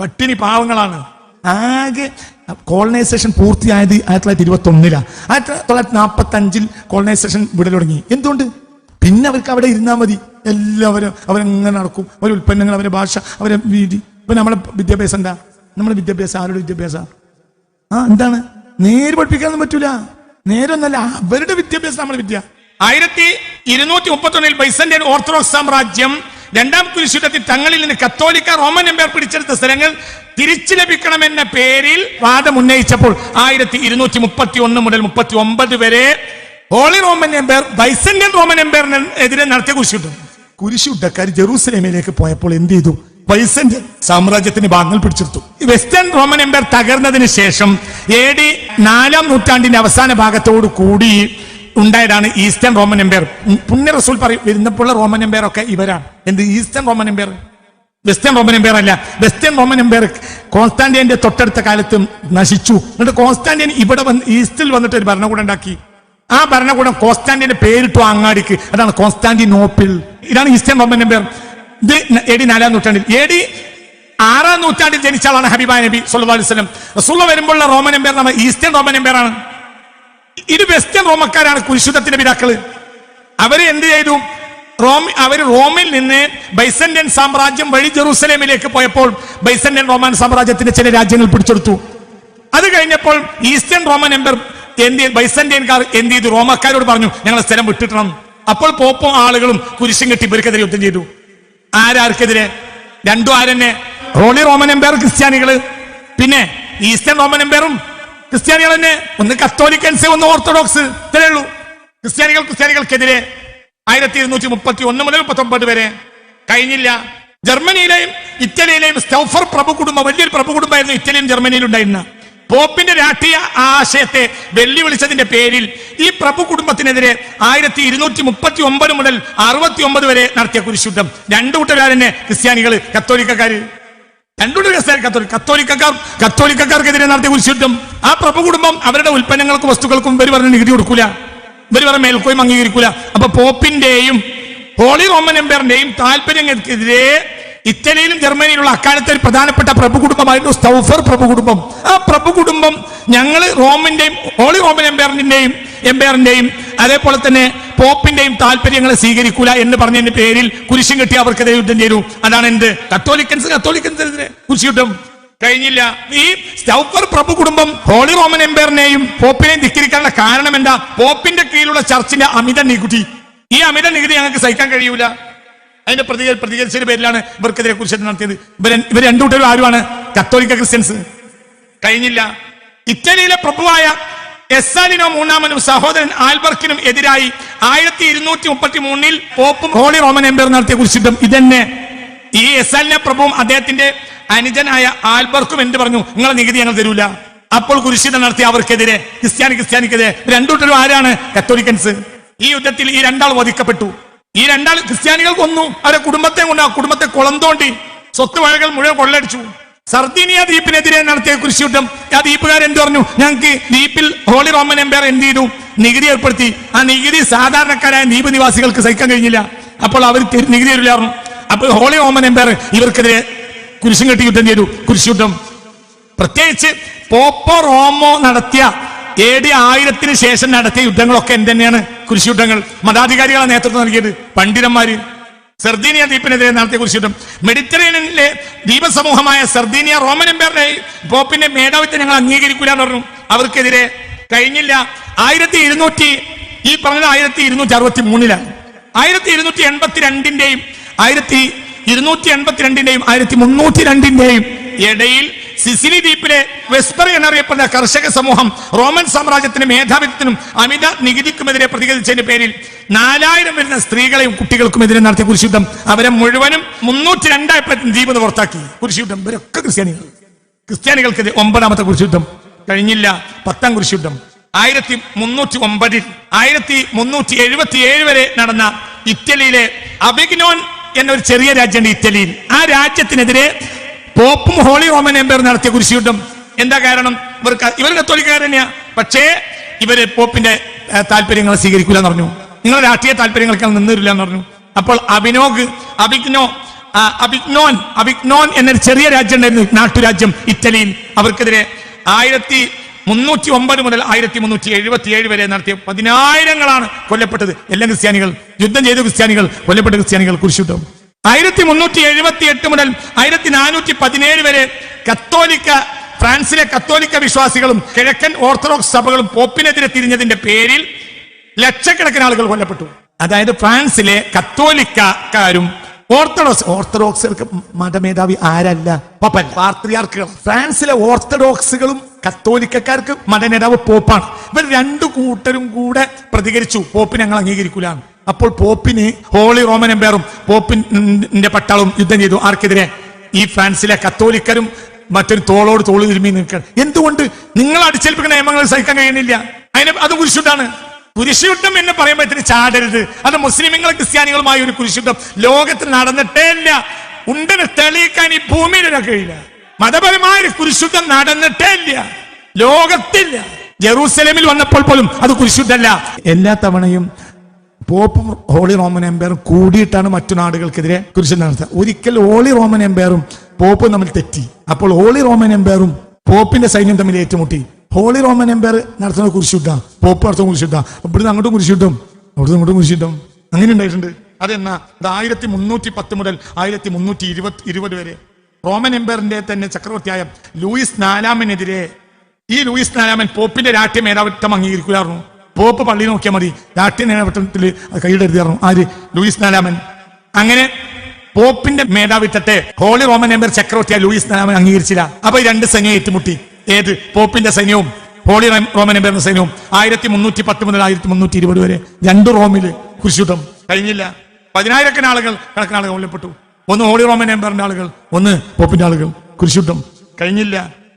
പട്ടിണി പാവങ്ങളാണ്. ആകെ കോളനൈസേഷൻ പൂർത്തിയായത് ആയിരത്തി തൊള്ളായിരത്തി ഇരുപത്തി ഒന്നിലാണ് ആയിരത്തി തൊള്ളായിരത്തി നാൽപ്പത്തി അഞ്ചിൽ കോളനൈസേഷൻ വിടൽ തുടങ്ങി. എന്തുകൊണ്ട്? പിന്നെ അവർക്ക് അവിടെ ഇരുന്നാൽ മതി. എല്ലാവരും അവരെങ്ങനെ നടക്കും? അവരെ ഉൽപ്പന്നങ്ങൾ അവരെ ഭാഷ അവരെ രീതി. ഇപ്പൊ നമ്മളെ വിദ്യാഭ്യാസം എന്താ? നമ്മുടെ വിദ്യാഭ്യാസം ആരുടെ വിദ്യാഭ്യാസം? ആ എന്താണ്? നേര് പഠിപ്പിക്കാനൊന്നും പറ്റൂല. നേരൊന്നല്ല അവരുടെ വിദ്യാഭ്യാസം നമ്മുടെ വിദ്യ. ആയിരത്തി ഇരുന്നൂറ്റി മുപ്പത്തി ഒന്നിൽ ബൈസന്റൈൻ ഓർത്തഡോക്സ് സാമ്രാജ്യം രണ്ടാം കുരിശുദ്ധത്തിൽ തങ്ങളിൽ നിന്ന് കത്തോലിക്ക റോമൻ എംപയർ പിടിച്ചെടുത്ത സ്ഥലങ്ങൾ തിരിച്ചു ലഭിക്കണമെന്ന പേരിൽ വാദം ഉന്നയിച്ചപ്പോൾ ആയിരത്തി ഇരുന്നൂറ്റി മുപ്പത്തി ഒന്ന് മുതൽ മുപ്പത്തി ഒമ്പത് വരെ Holy Roman Empire Byzantine Roman എംപയറിനെതിരെ നടത്തിയ കുരിശുദ്ധം. കുരിശുദ്ധക്കാർ ജെറൂസലേമിലേക്ക് പോയപ്പോൾ എന്ത് ചെയ്തു? ബൈസന്റ് സാമ്രാജ്യത്തിന് ഭാഗങ്ങൾ പിടിച്ചെടുത്തു. വെസ്റ്റേൺ റോമൻ എംപയർ തകർന്നതിന് ശേഷം എ ഡി നാലാം നൂറ്റാണ്ടിന്റെ അവസാന ഭാഗത്തോടു കൂടി ഉണ്ടായതാണ് ഈസ്റ്റേൺ റോമൻ എംപയർ. പുണ്യ റസൂൽ പറയും വരുന്നപ്പോഴുള്ള റോമൻ എംപയർ ഒക്കെ ഇവരാണ്. എന്ത് Eastern Roman Empire? Western Roman Empire അല്ല. വെസ്റ്റേൺ റോമൻ എംപയർ കോൺസ്റ്റാന്റിയന്റെ തൊട്ടടുത്ത കാലത്ത് നശിച്ചു. എന്നിട്ട് കോൺസ്റ്റാന്റിയൻ ഇവിടെ വന്ന് ഈസ്റ്റിൽ വന്നിട്ട് ഒരു ഭരണകൂടം ഉണ്ടാക്കി. ആ ഭരണകൂടം കോൺസ്റ്റാന്റിന്റെ പേരിട്ടു അങ്ങാടിക്ക്. അതാണ് കോൺസ്റ്റാന്റിനോപ്പിൾ. ഇതാണ് ഈസ്റ്റേൺ റോമൻ എംപയർ. ഇത് എ ഡി നാലാം നൂറ്റാണ്ടിൽ. എ ഡി ആറാം നൂറ്റാണ്ടിൽ ജനിച്ച ആളാണ് ഹബീബ നബി സല്ലല്ലാഹു അലൈഹി വസല്ലം. റസൂള്ള വരുമ്പോഴുള്ള റോമൻ എംപയർ നമ്മൾ ഈസ്റ്റേൺ റോമൻ എംപയർ ആണ്. ഇത് വെസ്റ്റേൺ റോമക്കാരാണ് കുരിശുദ്ധത്തിന്റെ പിതാക്കൾ. അവരെ എന്ത് ചെയ്തു? റോം അവർ റോമിൽ നിന്ന് ബൈസന്റൻ സാമ്രാജ്യം വഴി ജെറൂസലേമിലേക്ക് പോയപ്പോൾ ബൈസന്റൻ റോമൻ സാമ്രാജ്യത്തിന്റെ ചില രാജ്യങ്ങൾ പിടിച്ചെടുത്തു. അത് കഴിഞ്ഞപ്പോൾ ഈസ്റ്റേൺ റോമൻ എംപർ എന്ത്? ബൈസന്റൈൻകാർ എന്ത് ചെയ്തു? റോമക്കാരോട് പറഞ്ഞു ഞങ്ങൾ സ്ഥലം വിട്ടിട്ടണം അപ്പോൾ പോപ്പും ആളുകളും കുരിശും കെട്ടി ഇവർക്കെതിരെ യുദ്ധം ചെയ്തു. ആരാർക്കെതിരെ? രണ്ടു ആരെന്നെ? റോളി റോമൻ എംപയർ ക്രിസ്ത്യാനികൾ പിന്നെ ഈസ്റ്റേൺ റോമൻ എംപയറും ക്രിസ്ത്യാനികൾ തന്നെ ഒന്ന് കത്തോലിക്കൻസ് ഒന്ന് ഓർത്തഡോക്സ്. ഇത്രേ ഉള്ളൂ. ക്രിസ്ത്യാനികൾ ക്രിസ്ത്യാനികൾക്കെതിരെ ആയിരത്തി ഇരുന്നൂറ്റി മുപ്പത്തി ഒന്ന് മുതൽ മുപ്പത്തി ഒമ്പത് വരെ. കഴിഞ്ഞില്ല. ജർമ്മനിയിലെയും ഇറ്റലിയിലെയും സ്റ്റൗഫർ പ്രഭു കുടുംബം വലിയൊരു പ്രഭു കുടുംബമായിരുന്നു ഇറ്റലിയും ജർമ്മനിയിലും ഉണ്ടായിരുന്ന പോപ്പിന്റെ രാഷ്ട്രീയ ആശയത്തെ വെല്ലുവിളിച്ചതിന്റെ പേരിൽ ഈ പ്രഭു കുടുംബത്തിനെതിരെ ആയിരത്തി ഇരുന്നൂറ്റി മുപ്പത്തി ഒമ്പത് മുതൽ അറുപത്തി ഒമ്പത് വരെ നടത്തിയ കുരിശുദ്ധം. രണ്ടു കൂട്ടരാ തന്നെ ക്രിസ്ത്യാനികൾ കത്തോലിക്കക്കാര്. രണ്ടു ക്രിസ്ത്യാനി കത്തോലിക്ക കത്തോലിക്കക്കാർ കത്തോലിക്കക്കാർക്കെതിരെ നടത്തിയ കുരിശുദ്ധം. ആ പ്രഭു കുടുംബം അവരുടെ ഉൽപ്പന്നങ്ങൾക്കും വസ്തുക്കൾക്കും ഇവർ പറഞ്ഞ് നികുതി കൊടുക്കൂല. ഇവർ പറഞ്ഞ മേൽക്കോയും അംഗീകരിക്കൂല. അപ്പൊ പോപ്പിന്റെയും ഹോളി റോമൻ എംപയറിന്റെയും താല്പര്യങ്ങൾക്കെതിരെ ഇറ്റലിയിലും ജർമ്മനിയിലുള്ള അക്കാലത്തെ ഒരു പ്രധാനപ്പെട്ട പ്രഭു കുടുംബമായിരുന്നു സ്റ്റൗഫർ പ്രഭു കുടുംബം ആ പ്രഭു കുടുംബം ഞങ്ങൾ റോമിന്റെയും ഹോളി റോമൻ എംപയറിന്റെയും എംപയറിന്റെയും അതേപോലെ തന്നെ പോപ്പിന്റെയും താല്പര്യങ്ങളെ സ്വീകരിക്കൂല എന്ന് പറഞ്ഞതിന്റെ പേരിൽ കുരിശും കെട്ടി അവർക്കെതിരെ യുദ്ധം ചെയ്തു. അതാണ് എന്ത്? കത്തോലിക്കൻസ് കത്തോലിക്കൻസിനെതിരെ കുരിശ് യുദ്ധം കഴിഞ്ഞില്ല. ഈ സ്റ്റൗഫർ പ്രഭു കുടുംബം ഹോളി റോമൻ എംപയറിനെയും പോപ്പിനെയും ധിക്കരിക്കാനുള്ള കാരണം എന്താ? പോപ്പിന്റെ കീഴിലുള്ള ചർച്ചിന്റെ അമിത നികുതി. ഈ അമിത നികുതി ഞങ്ങൾക്ക് സഹിക്കാൻ കഴിയൂല. അതിന്റെ പ്രതി പ്രതികരിച്ചതിന്റെ പേരിലാണ് ഇവർക്കെതിരെ കുറിച്ച് നടത്തിയത്. ഇവർ ഇവർ രണ്ടു കൂട്ടരും ആരുമാണ്? കത്തോലിക്ക ക്രിസ്ത്യൻസ് കഴിഞ്ഞില്ല. ഇറ്റലിയിലെ പ്രഭുവായ എസ്സാലിനോ മൂന്നാമനും സഹോദരൻ ആൽബർക്കിനും എതിരായി ആയിരത്തി ഇരുന്നൂറ്റി മുപ്പത്തി മൂന്നിൽ പോപ്പും ഹോളി റോമൻ എംപയർ നടത്തിയ കുറിച്ചിട്ടും ഇതന്നെ. ഈ എസ്സാലിനെ പ്രഭുവും അദ്ദേഹത്തിന്റെ അനുജനായ ആൽബർക്കും എന്ത് പറഞ്ഞു? നിങ്ങളെ നികുതി ഞങ്ങൾ തരൂല. അപ്പോൾ കുരിശിത നടത്തി അവർക്കെതിരെ ക്രിസ്ത്യാനി ക്രിസ്ത്യാനിക്കെതിരെ രണ്ടുകൂട്ടരും ആരാണ്? കത്തോലിക്കൻസ്. ഈ യുദ്ധത്തിൽ ഈ രണ്ടാൾ വധിക്കപ്പെട്ടു. ഈ രണ്ടാൾ ക്രിസ്ത്യാനികൾ കൊന്നു. അവരെ കുടുംബത്തെ കൊണ്ട് ആ കുടുംബത്തെ കൊളന്തോണ്ടി തോണ്ടി സ്വത്ത് വഴകൾ മുഴുവൻ കൊള്ളടിച്ചു. സർദീനിയ ദ്വീപിനെതിരെ നടത്തിയ കൃഷിയുദ്ധം ആ ദ്വീപുകാരെന്ത് പറഞ്ഞു? ഞങ്ങൾക്ക് ദ്വീപിൽ ഹോളി റോമൻ എംപയർ എന്ത് ചെയ്തു? നികുതി ഏർപ്പെടുത്തി. ആ നികുതി സാധാരണക്കാരായ ദ്വീപ് നിവാസികൾക്ക് സഹിക്കാൻ കഴിഞ്ഞില്ല. അപ്പോൾ അവർ നികുതി തരില്ലായിരുന്നു. അപ്പോൾ ഹോളി ഓമൻ എംപയർ ഇവർക്കെതിരെ കുരിശും കെട്ടി യുദ്ധം ചെയ്തു. കുരിശുദ്ധം പ്രത്യേകിച്ച് പോപ്പോ റോമോ നടത്തിയ ഡി ആയിരത്തിന് ശേഷം നടത്തിയ യുദ്ധങ്ങളൊക്കെ എന്ത് തന്നെയാണ് കുരിശുദ്ധങ്ങൾ മതാധികാരികളാണ് നേതൃത്വം നൽകിയത്. പണ്ഡിതന്മാര്. സെർദീനിയ ദ്വീപിനെതിരെ നടത്തിയ കുരിശുദ്ധം മെഡിറ്ററേനിയനിലെ ദ്വീപസമൂഹമായ സെർദീനിയ റോമൻ എംപയറിനെ പോപ്പിന്റെ മേധാവിത്വം ഞങ്ങൾ അംഗീകരിക്കില്ല എന്ന് പറഞ്ഞു. അവർക്കെതിരെ കഴിഞ്ഞില്ല. ആയിരത്തി ഇരുന്നൂറ്റി ഈ പറഞ്ഞത് ആയിരത്തി ഇരുന്നൂറ്റി അറുപത്തി മൂന്നിലാണ് ആയിരത്തി ഇരുന്നൂറ്റി എൺപത്തി രണ്ടിന്റെയും ആയിരത്തി ഇരുന്നൂറ്റി എൺപത്തിരണ്ടിന്റെയും ആയിരത്തി മുന്നൂറ്റി രണ്ടിന്റെയും ഇടയിൽ സിസിലി ദ്വീപിലെ വെസ്പർ എന്നറിയപ്പെടുന്ന കർഷക സമൂഹം റോമൻ സാമ്രാജ്യത്തിനും മേധാവിത്വത്തിനും അമിത നികുതിക്കുമെതിരെ പ്രതികരിച്ചതിന്റെ പേരിൽ നാലായിരം വരുന്ന സ്ത്രീകളെയും കുട്ടികൾക്കും എതിരെ നടത്തിയ കുരിശുദ്ധം അവരെ മുഴുവനും മുന്നൂറ്റി രണ്ടായപ്പോഴത്തും ദ്വീപ് പുറത്താക്കി. കുരിശുദ്ധം. ഇവരൊക്കെ ക്രിസ്ത്യാനികൾ. ക്രിസ്ത്യാനികൾക്കെതിരെ ഒമ്പതാമത്തെ കുരിശുദ്ധം. കഴിഞ്ഞില്ല പത്താം കുരിശുദ്ധം. ആയിരത്തി മുന്നൂറ്റി ഒമ്പതിൽ ആയിരത്തി മുന്നൂറ്റി എഴുപത്തി ഏഴ് വരെ നടന്ന ഇറ്റലിയിലെ അബിഗ്നോൻ എന്നൊരു ചെറിയ രാജ്യമുണ്ട് ഇറ്റലിയിൽ ആ രാജ്യത്തിനെതിരെ പോപ്പും ഹോളി റോമൻ എംപയർ നടത്തിയ കുരിശുയുദ്ധം. എന്താ കാരണം? ഇവർക്ക് ഇവർ കത്തോലിക്കാർ തന്നെയാ പക്ഷേ ഇവർ പോപ്പിന്റെ താല്പര്യങ്ങൾ സ്വീകരിക്കില്ല എന്ന് പറഞ്ഞു. നിങ്ങളുടെ രാഷ്ട്രീയ താല്പര്യങ്ങൾക്ക് നിന്നിരില്ല എന്ന് പറഞ്ഞു. അപ്പോൾ അഭിനോഗ് അഭിഗ്നോ അഭിഗ്നോൻ അബിഗ്നോൻ എന്നൊരു ചെറിയ രാജ്യം ഉണ്ടായിരുന്നു നാട്ടുരാജ്യം ഇറ്റലിയിൽ. അവർക്കെതിരെ ആയിരത്തി മുന്നൂറ്റി ഒമ്പത് മുതൽ ആയിരത്തി മുന്നൂറ്റി എഴുപത്തി ഏഴ് വരെ നടത്തിയ പതിനായിരങ്ങളാണ് കൊല്ലപ്പെട്ടത്. എല്ലാ ക്രിസ്ത്യാനികൾ യുദ്ധം ചെയ്ത ക്രിസ്ത്യാനികൾ കൊല്ലപ്പെട്ട ക്രിസ്ത്യാനികൾ കുരിശിട്ടു ആയിരത്തി മുന്നൂറ്റി എഴുപത്തി എട്ട് മുതൽ ആയിരത്തി നാനൂറ്റി പതിനേഴ് വരെ കത്തോലിക്ക ഫ്രാൻസിലെ കത്തോലിക്ക വിശ്വാസികളും കിഴക്കൻ ഓർത്തഡോക്സ് സഭകളും പോപ്പിനെതിരെ തിരിഞ്ഞതിന്റെ പേരിൽ ലക്ഷക്കണക്കിന് ആളുകൾ കൊല്ലപ്പെട്ടു. അതായത് ഫ്രാൻസിലെ കത്തോലിക്കാരും ഓർത്തഡോക്സ് ഓർത്തഡോക്സുകൾക്ക് മതമേധാവി ആരല്ല? പപ്പൻ പാർട്രിയാർക്കുകൾ ഫ്രാൻസിലെ ഓർത്തഡോക്സുകളും കത്തോലിക്കക്കാർക്ക് മതനേതാവ് പോപ്പാണ്. ഇവർ രണ്ടു കൂട്ടരും കൂടെ പ്രതികരിച്ചു. പോപ്പിനെ ഞങ്ങൾ അംഗീകരിക്കൂലാണ് അപ്പോൾ പോപ്പിന് ഹോളി റോമൻ എംപയറും പോപ്പിന്റെ പട്ടാളവും യുദ്ധം ചെയ്തു. ആർക്കെതിരെ? ഈ ഫ്രാൻസിലെ കത്തോലിക്കരും മറ്റൊരു തോളോട് തോളി തിരുമ്പി നിൽക്കണം എന്തുകൊണ്ട് നിങ്ങൾ അടിച്ചേൽപ്പിക്കുന്ന നിയമങ്ങൾ സഹിക്കാൻ കഴിയുന്നില്ല? അതിന് അത് കുരിശുദ്ധാണ്. കുരിശുദ്ധം എന്ന് പറയുമ്പോൾ ചാടരുത്. അത് മുസ്ലിമുകളും ക്രിസ്ത്യാനികളുമായ ഒരു കുരിശുദ്ധം. ലോകത്തിൽ നടന്നിട്ടേ ഇല്ല. ഉണ്ടെന്ന് തെളിയിക്കാൻ ഈ ഭൂമിയിൽ കഴിയില്ല മതപരമായ കുരിശുദ്ധൻ കുരിശുദ്ധം നടന്നിട്ടേ ഇല്ല ലോകത്തില്ല. ജെറൂസലേമിൽ വന്നപ്പോൾ പോലും അത് കുരിശുദ്ധല്ല. എല്ലാ തവണയും പോപ്പും ഹോളി റോമൻ എംപയറും കൂടിയിട്ടാണ് മറ്റു നാടുകൾക്കെതിരെ കുരിശ് നടത്തുക ഒരിക്കൽ ഹോളി റോമൻ എംപയറും പോപ്പും തമ്മിൽ തെറ്റി. അപ്പോൾ ഹോളി റോമൻ എംപയറും പോപ്പിന്റെ സൈന്യം തമ്മിൽ ഏറ്റുമുട്ടി. ഹോളി റോമൻ എംപയർ നടത്തുന്ന കുരിശുദ്ധ പോപ്പ് നടത്തുന്ന കുരിശുദ്ധ ഇവിടുന്ന് അങ്ങോട്ടും കുരിശുദ്ധം അവിടുന്ന് അങ്ങോട്ടും കുരിശുദ്ധം. അങ്ങനെ ഉണ്ടായിട്ടുണ്ട്. അതെന്നാ? അത് ആയിരത്തി മുന്നൂറ്റി പത്ത് മുതൽ ആയിരത്തി മുന്നൂറ്റി ഇരുപത് ഇരുപത് വരെ. റോമൻ എംപയറിന്റെ തന്നെ ചക്രവർത്തിയായ ലൂയിസ് നാലാമനെതിരെ ഈ ലൂയിസ് നാലാമൻ പോപ്പിന്റെ രാഷ്ട്രീയ മേധാവിത്വം അംഗീകരിക്കുകയായിരുന്നു. പോപ്പ് പള്ളി നോക്കിയാൽ മതി. രാഷ്ട്രീയ മേധാവിത്വത്തിൽ കൈയിലെഴുതിയായിരുന്നു ആര്? ലൂയിസ് നാലാമൻ. അങ്ങനെ പോപ്പിന്റെ മേധാവിത്വത്തെ ഹോളി റോമൻ എംപയർ ചക്രവർത്തിയായ ലൂയിസ് നാലാമൻ അംഗീകരിച്ചില്ല. അപ്പൊ രണ്ട് സൈന്യം ഏറ്റുമുട്ടി. ഏത്? പോപ്പിന്റെ സൈന്യവും ഹോളി റോമൻ എംപയറിന്റെ സൈന്യവും. ആയിരത്തി മുന്നൂറ്റി പത്ത് മുതൽ ആയിരത്തി മുന്നൂറ്റി ഇരുപത് വരെ. രണ്ട് റോമിൽ കുരിശുദ്ധം കഴിഞ്ഞില്ല. പതിനായിരക്കണ ആളുകൾ കണക്കിനാളുകൾ കൊല്ലപ്പെട്ടു. ഒന്ന് ഹോളി റോമൻ എംപയറിന്റെ ആളുകൾ ഒന്ന് പോപ്പിന്റെ ആളുകൾ കുരിശുദ്ധം. കഴിഞ്ഞില്ല.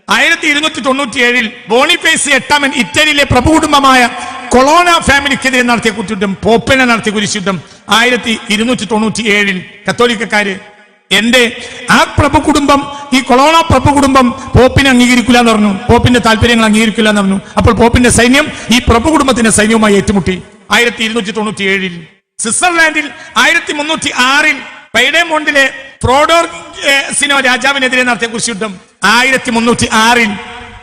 ആയിരത്തി ഇരുന്നൂറ്റി തൊണ്ണൂറ്റി ഏഴിൽ ബോണിഫേസ് എട്ടാമൻ ഇറ്റലിയിലെ പ്രഭുകുടുംബമായ കൊളോണ ഫാമിലിക്കെതിരെ നടത്തിയ കുറ്റയുദ്ധം പോപ്പിനെ നടത്തിയ കുരിശുദ്ധം. ആയിരത്തി ഇരുന്നൂറ്റി തൊണ്ണൂറ്റി ഏഴിൽ കത്തോലിക്കക്കാര് എന്റെ ആ പ്രഭു കുടുംബം ഈ കൊളോണ പ്രഭു കുടുംബം പോപ്പിനെ അംഗീകരിക്കില്ല എന്ന് പറഞ്ഞു. പോപ്പിന്റെ താല്പര്യങ്ങൾ അംഗീകരിക്കില്ല എന്ന് പറഞ്ഞു. അപ്പോൾ പോപ്പിന്റെ സൈന്യം ഈ പ്രഭു കുടുംബത്തിന്റെ സൈന്യവുമായി ഏറ്റുമുട്ടി. ആയിരത്തി ഇരുന്നൂറ്റി തൊണ്ണൂറ്റി ഏഴിൽ സ്വിറ്റ്സർലാൻഡിൽ ആയിരത്തി മുന്നൂറ്റി ആറിൽ പൈഡേമോണ്ടിലെ ഫ്രോഡോർസിനോ രാജാവിനെതിരെ നടത്തിയ കുരിശുദ്ധം ആയിരത്തി മുന്നൂറ്റി ആറിൽ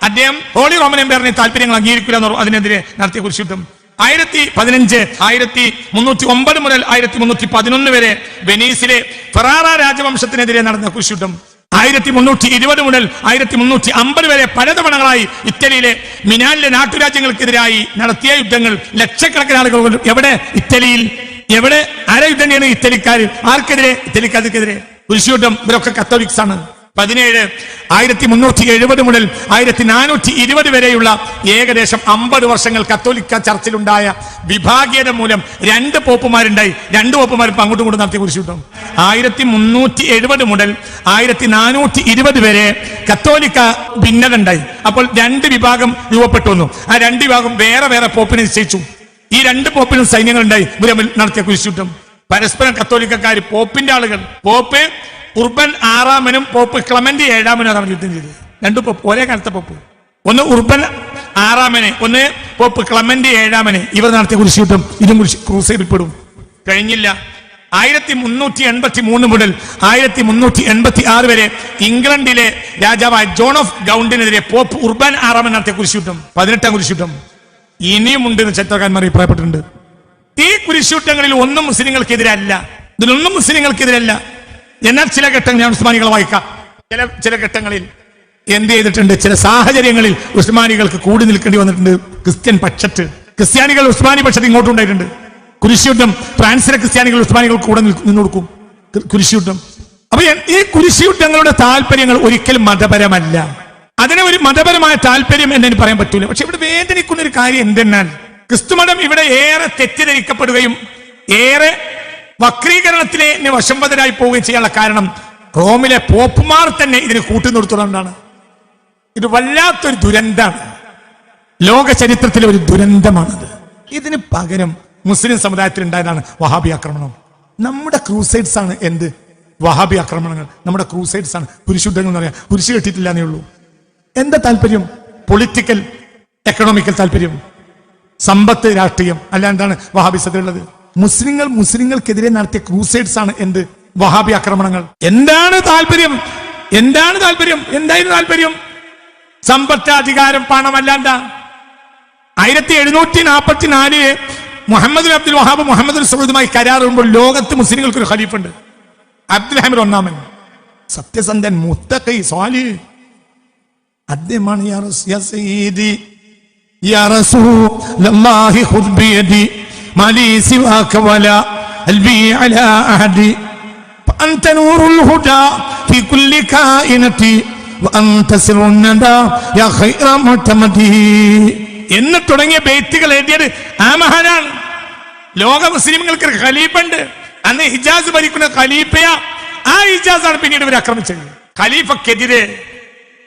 അദ്ദേഹം ഹോളി റോമൻ എംപയറിനെ താല്പര്യങ്ങൾ അംഗീകരിക്കില്ല എന്ന് അതിനെതിരെ നടത്തിയ കുരിശുദ്ധം. ആയിരത്തി പതിനഞ്ച് ആയിരത്തി മുന്നൂറ്റി ഒമ്പത് മുതൽ ആയിരത്തി മുന്നൂറ്റി പതിനൊന്ന് വരെ വെനീസിലെ ഫെറാറ രാജവംശത്തിനെതിരെ നടന്ന കുരിശുദ്ധം. ആയിരത്തി മുന്നൂറ്റി ഇരുപത് മുതൽ ആയിരത്തി മുന്നൂറ്റി അമ്പത് വരെ പലതവണകളായി ഇറ്റലിയിലെ മിനാലിലെ നാട്ടുരാജ്യങ്ങൾക്കെതിരായി നടത്തിയ യുദ്ധങ്ങൾ ലക്ഷക്കണക്കിന് ആളുകൾ എവിടെ? ഇറ്റലിയിൽ. എവിടെ? ആരെ യുദ്ധം ചെയ്യുന്ന ഇറ്റലിക്കാർ ആർക്കെതിരെ? ഇറ്റലിക്കാർക്കെതിരെ കുരിശൂട്ടം ഇവരൊക്കെ കത്തോലിക്സ് ആണ്. പതിനേഴ് ആയിരത്തി മുന്നൂറ്റി എഴുപത് മുതൽ ആയിരത്തി നാനൂറ്റി ഇരുപത് വരെയുള്ള ഏകദേശം അമ്പത് വർഷങ്ങൾ കത്തോലിക്ക ചർച്ചിലുണ്ടായ വിഭാഗീയത മൂലം രണ്ട് പോപ്പുമാരുണ്ടായി. രണ്ട് പോപ്പുമാർ ഇപ്പം അങ്ങോട്ടും ഇങ്ങോട്ടും നടത്തിയ കുരിശുദ്ധം ആയിരത്തി മുന്നൂറ്റി എഴുപത് മുതൽ ആയിരത്തി നാനൂറ്റി ഇരുപത് വരെ കത്തോലിക്ക ഭിന്നത ഉണ്ടായി അപ്പോൾ രണ്ട് വിഭാഗം രൂപപ്പെട്ടു വന്നു. ആ രണ്ട് വിഭാഗം വേറെ വേറെ പോപ്പിനെ നിശ്ചയിച്ചു. ഈ രണ്ട് പോപ്പിനും സൈന്യങ്ങളുണ്ടായി. ഇവർ തമ്മിൽ നടത്തിയ കുരിശുദ്ധം. പരസ്പരം കത്തോലിക്കക്കാർ പോപ്പിന്റെ ആളുകൾ. പോപ്പ് ഉർബൻ ആറാമനും പോപ്പ് ക്ലമന്റ് ഏഴാമനും അതാണ് യുദ്ധം ചെയ്തത്. രണ്ട് പോപ്പ് ഒരേ കാലത്തെ പോപ്പ്. ഒന്ന് ഉർബൻ ആറാമനെ ഒന്ന് പോപ്പ് ക്ലമന്റ് ഏഴാമനെ. ഇവർ നടത്തിയ കുരിശുദ്ധം ഇതും കുരിശ് ക്രൂസൈഡിൽ പെടും കഴിഞ്ഞില്ല. ആയിരത്തി മുന്നൂറ്റി എൺപത്തി മൂന്ന് മുതൽ ആയിരത്തി മുന്നൂറ്റി എൺപത്തി ആറ് വരെ ഇംഗ്ലണ്ടിലെ രാജാവായ ജോൺ ഓഫ് ഗൗണ്ടിനെതിരെ പോപ്പ് ഉർബൻ ആറാമൻ നടത്തിയ കുരിശുദ്ധം. പതിനെട്ടാം കുരിശുദ്ധം. ഇനിയുമുണ്ട് എന്ന് ചരിത്രകാരന്മാർ അഭിപ്രായപ്പെട്ടിട്ടുണ്ട്. ഈ കുരിശൂട്ടങ്ങളിൽ ഒന്നും മുസ്ലിങ്ങൾക്കെതിരല്ല. ഇതിലൊന്നും മുസ്ലിങ്ങൾക്കെതിരല്ല. എന്നാൽ ചില ഘട്ടങ്ങൾ ഞാൻ ഉസ്മാനികൾ വായിക്കാം. ചില ചില ഘട്ടങ്ങളിൽ എന്ത് ചെയ്തിട്ടുണ്ട്? ചില സാഹചര്യങ്ങളിൽ ഉസ്മാനികൾക്ക് കൂടി നിൽക്കേണ്ടി വന്നിട്ടുണ്ട്. ക്രിസ്ത്യൻ പക്ഷത്ത്. ക്രിസ്ത്യാനികൾ ഉസ്മാനി പക്ഷത്ത് ഇങ്ങോട്ടും ഉണ്ടായിട്ടുണ്ട്. കുരിശുദ്ധം ഫ്രാൻസിലെ ക്രിസ്ത്യാനികൾ ഉസ്മാനികൾ കൂടെ നിന്നു കൊടുക്കും. കുരിശുദ്ധം അപ്പൊ ഈ കുരിശുദ്ധങ്ങളുടെ താല്പര്യങ്ങൾ ഒരിക്കലും മതപരമല്ല. അതിനെ ഒരു മതപരമായ താല്പര്യം എന്നു പറയാൻ പറ്റൂല. പക്ഷെ ഇവിടെ വേദനിക്കുന്ന ഒരു കാര്യം എന്തെന്നാൽ ക്രിസ്തുമതം ഇവിടെ ഏറെ തെറ്റിദ്ധരിക്കപ്പെടുകയും ഏറെ വക്രീകരണത്തിലെ വശംവതരായി പോവുകയും ചെയ്യാനുള്ള കാരണം റോമിലെ പോപ്പുമാർ തന്നെ ഇതിന് കൂട്ടുനിർത്തുന്നതുകൊണ്ടാണ്. ഇത് വല്ലാത്തൊരു ദുരന്തമാണ് ലോക ചരിത്രത്തിലെ ഒരു ദുരന്തമാണത്. ഇതിന് പകരം മുസ്ലിം സമുദായത്തിൽ ഉണ്ടായതാണ് വഹാബി ആക്രമണം. നമ്മുടെ ക്രൂസൈഡ്സ് ആണ് എന്ത്? വഹാബി ആക്രമണങ്ങൾ. നമ്മുടെ ക്രൂസൈഡ്സ് ആണ് പുരുഷുദ്ധങ്ങൾ എന്ന് പറയാം. കുരിശ് കെട്ടിയിട്ടില്ല എന്നേ ഉള്ളൂ. എന്താ താല്പര്യം? പൊളിറ്റിക്കൽ എക്കണോമിക്കൽ താല്പര്യം. സമ്പത്ത് രാഷ്ട്രീയം. അല്ല എന്താണ് വഹാബിസത്തിലുള്ളത് മുസ്ലിങ്ങൾ മുസ്ലിങ്ങൾക്കെതിരെ നടത്തിയ ക്രൂസൈഡ്സ് ആണ് എന്ത്? വഹാബി ആക്രമണങ്ങൾ. എന്താണ് താല്പര്യം? എന്താണ് താല്പര്യം? എന്തായിരുന്നു താല്പര്യം? സമ്പത്ത് അധികാരം പണമല്ലാണ്ട. ആയിരത്തി എഴുന്നൂറ്റി നാൽപ്പത്തി നാലിൽ മുഹമ്മദ് അബ്ദുൽ വഹാബ് മുഹമ്മദ് സൗദുമായി കരാറുമ്പോൾ ലോകത്ത് മുസ്ലിങ്ങൾക്ക് ഒരു ഖലീഫുണ്ട്. അബ്ദുൽ ഹമീർ ഒന്നാമൻ. സത്യസന്ധൻ മുത്തഖി സ്വാലി അദ്ദേഹമാണ് യാ റസ്- യാ സയ്യിദി, യാ റസൂലല്ലാഹി ഖുദ് ബിയദി, മാ ലീ സിവാക വലാ അൽബി അലാ അഹദി. فأنت نور الهدى في كل كائنتي وأنت سر الندى يا خير معتمدي എന്ന് തുടങ്ങിയ ബെയ്ത്തുകൾ എഴുതിയത് ആ മഹാനാണ് ലോക മുസ്ലിമുകൾക്ക് ഒരു ഖലീഫുണ്ട് അന്ന് ഹിജാസ് ഭരിക്കുന്ന ഖലീഫയ ആ ഹിജാസാണ് പിന്നീട് ഇവർ ആക്രമിച്ചത് ഖലീഫക്കെതിരെ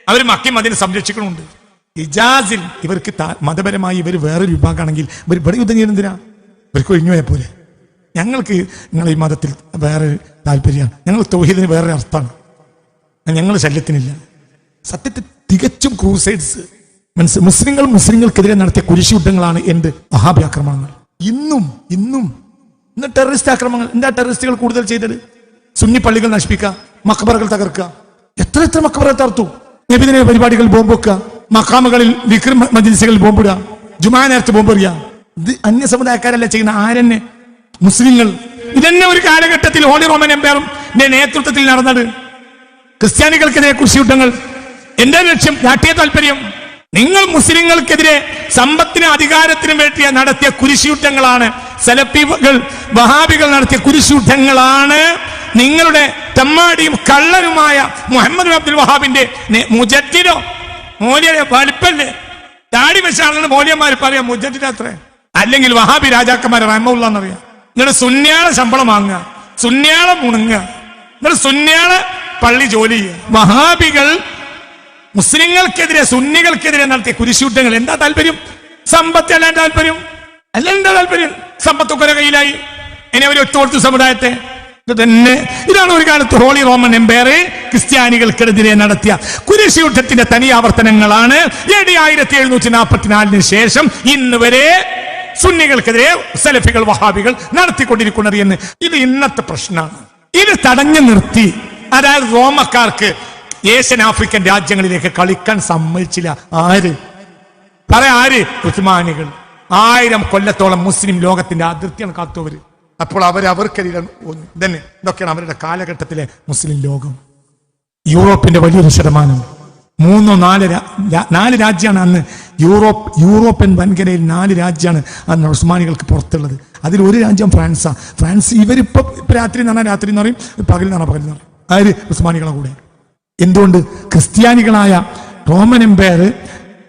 അവർ മക്കയും അതിനെ സംരക്ഷിക്കണമുണ്ട്. ഇജാസിൽ ഇവർക്ക് മതപരമായി ഇവർ വേറൊരു വിഭാഗമാണെങ്കിൽ ഇവർ ഇവിടെ യുദ്ധം ചെയ്യുന്നതിനാ ഇവർക്ക് ഒഴിഞ്ഞുപോയ പോലെ. ഞങ്ങൾക്ക് നിങ്ങൾ ഈ മതത്തിൽ വേറെ താല്പര്യമാണ്. ഞങ്ങൾ തൗഹീദിന് വേറെ അർത്ഥമാണ്. ഞങ്ങൾ ശല്യത്തിനില്ല. സത്യത്തിൽ തികച്ചും ക്രൂസൈഡ്സ് മനസ്സ് മുസ്ലിങ്ങൾ മുസ്ലിങ്ങൾക്കെതിരെ നടത്തിയ കുരിശ് യുദ്ധങ്ങളാണ് എന്ത് വഹാബി ഇന്നും ഇന്നും ഇന്ന് ടെററിസ്റ്റ് ആക്രമണങ്ങൾ. എന്താ ടെററിസ്റ്റുകൾ കൂടുതൽ ചെയ്തത്? സുന്നി പള്ളികൾ നശിപ്പിക്കുക മക്കബറകൾ തകർക്കുക. എത്ര എത്ര മക്ബറകൾ തകർത്തു? നബിദിന പരിപാടികൾ ബോംബ് വെക്കുക മക്കാമുകളിൽ വിക്രം മജിൽസുകളിൽ ബോംബിടുക. ജുമാ നേരത്തെ ബോംബെറിയുക ഇത് അന്യ സമുദായക്കാരല്ല ചെയ്യുന്ന ആരെന്നെ? മുസ്ലിങ്ങൾ. ഇതന്നെ ഒരു കാലഘട്ടത്തിൽ ഹോളി റോമൻ എംപയറും നേതൃത്വത്തിൽ നടന്നത്. ക്രിസ്ത്യാനികൾക്കെതിരെ കുരിശുയുദ്ധങ്ങൾ. എന്റെ ലക്ഷ്യം രാഷ്ട്രീയ താല്പര്യം. നിങ്ങൾ മുസ്ലിങ്ങൾക്കെതിരെ സമ്പത്തിനും അധികാരത്തിനും വേണ്ടി നടത്തിയ കുരിശുയുദ്ധങ്ങളാണ്. സലഫികൾ വഹാബികൾ നടത്തിയ കുരിശുയുദ്ധങ്ങളാണ്. നിങ്ങളുടെ തെമ്മാടിയും കള്ളനുമായ മുഹമ്മദ് അബ്ദുൽ വഹാബിന്റെ മുജറ്റിനോ മോലിയുടെ മോലിയെ വലിപ്പല്ലേ? താടി വെച്ചാണെന്ന് മോലിയന്മാർ പറയാം മുജറ്റിന്റെ അത്ര അല്ലെങ്കിൽ വഹാബി രാജാക്കന്മാരെ റഹമുള്ളറിയാം നിങ്ങളുടെ സുന്യാളെ ശമ്പളം വാങ്ങുക സുന്യാളെ മുണുങ്ങുക നിങ്ങൾ സുന്യാളെ പള്ളി ജോലി ചെയ്യുക. വഹാബികൾ മുസ്ലിങ്ങൾക്കെതിരെ സുന്നികൾക്കെതിരെ നടത്തിയ കുരിശുദ്ധങ്ങൾ എന്താ താല്പര്യം? സമ്പത്ത് അല്ല താല്പര്യം? അല്ല എന്താ താല്പര്യം? സമ്പത്തൊക്കെ കയ്യിലായി. ഇനി അവർ ഒറ്റ കൊടുത്തു സമുദായത്തെ. തന്നെ. ഇതാണ് ഒരു കാലത്ത് ഹോളി റോമൻ എംപയറെ ക്രിസ്ത്യാനികൾക്കെതിരെ നടത്തിയ കുരിശ് യുദ്ധത്തിന്റെ തനിയാവർത്തനങ്ങളാണ് എ ആയിരത്തി എഴുന്നൂറ്റി നാൽപ്പത്തിനാലിന് ശേഷം ഇന്ന് വരെ സുന്നികൾക്കെതിരെ സലഫികൾ വഹാബികൾ നടത്തിക്കൊണ്ടിരിക്കുന്നത് എന്ന്. ഇത് ഇന്നത്തെ പ്രശ്നമാണ്. ഇത് തടഞ്ഞു നിർത്തി. അതായത് റോമക്കാർക്ക് ഏഷ്യൻ ആഫ്രിക്കൻ രാജ്യങ്ങളിലേക്ക് കളിക്കാൻ സമ്മതിച്ചില്ല. ആര്? പറയാ ആര്? ഉസ്മാനികൾ ആയിരം കൊല്ലത്തോളം മുസ്ലിം ലോകത്തിന്റെ അതിർത്തിയാണ് കാത്തവര്. അപ്പോൾ അവർ അവർക്കെതിരെ തന്നെ ഇതൊക്കെയാണ് അവരുടെ കാലഘട്ടത്തിലെ മുസ്ലിം ലോകം. യൂറോപ്പിന്റെ വലിയൊരു ശതമാനം. മൂന്നോ നാല് നാല് രാജ്യമാണ് അന്ന് യൂറോപ്പ് യൂറോപ്യൻ വൻകരയിൽ നാല് രാജ്യമാണ് അന്ന് ഉസ്മാനികൾക്ക് പുറത്തുള്ളത്. അതിൽ ഒരു രാജ്യം ഫ്രാൻസാണ് ഫ്രാൻസ് ഇവരിപ്പോ ഇപ്പൊ രാത്രി എന്ന് പറഞ്ഞാൽ രാത്രി എന്ന് പറയും പകൽ എന്ന് പറഞ്ഞാൽ പകൽ എന്ന് പറയും. ആര് ഉസ്മാനികളെ കൂടെ. എന്തുകൊണ്ട്? ക്രിസ്ത്യാനികളായ റോമൻ എംപയർ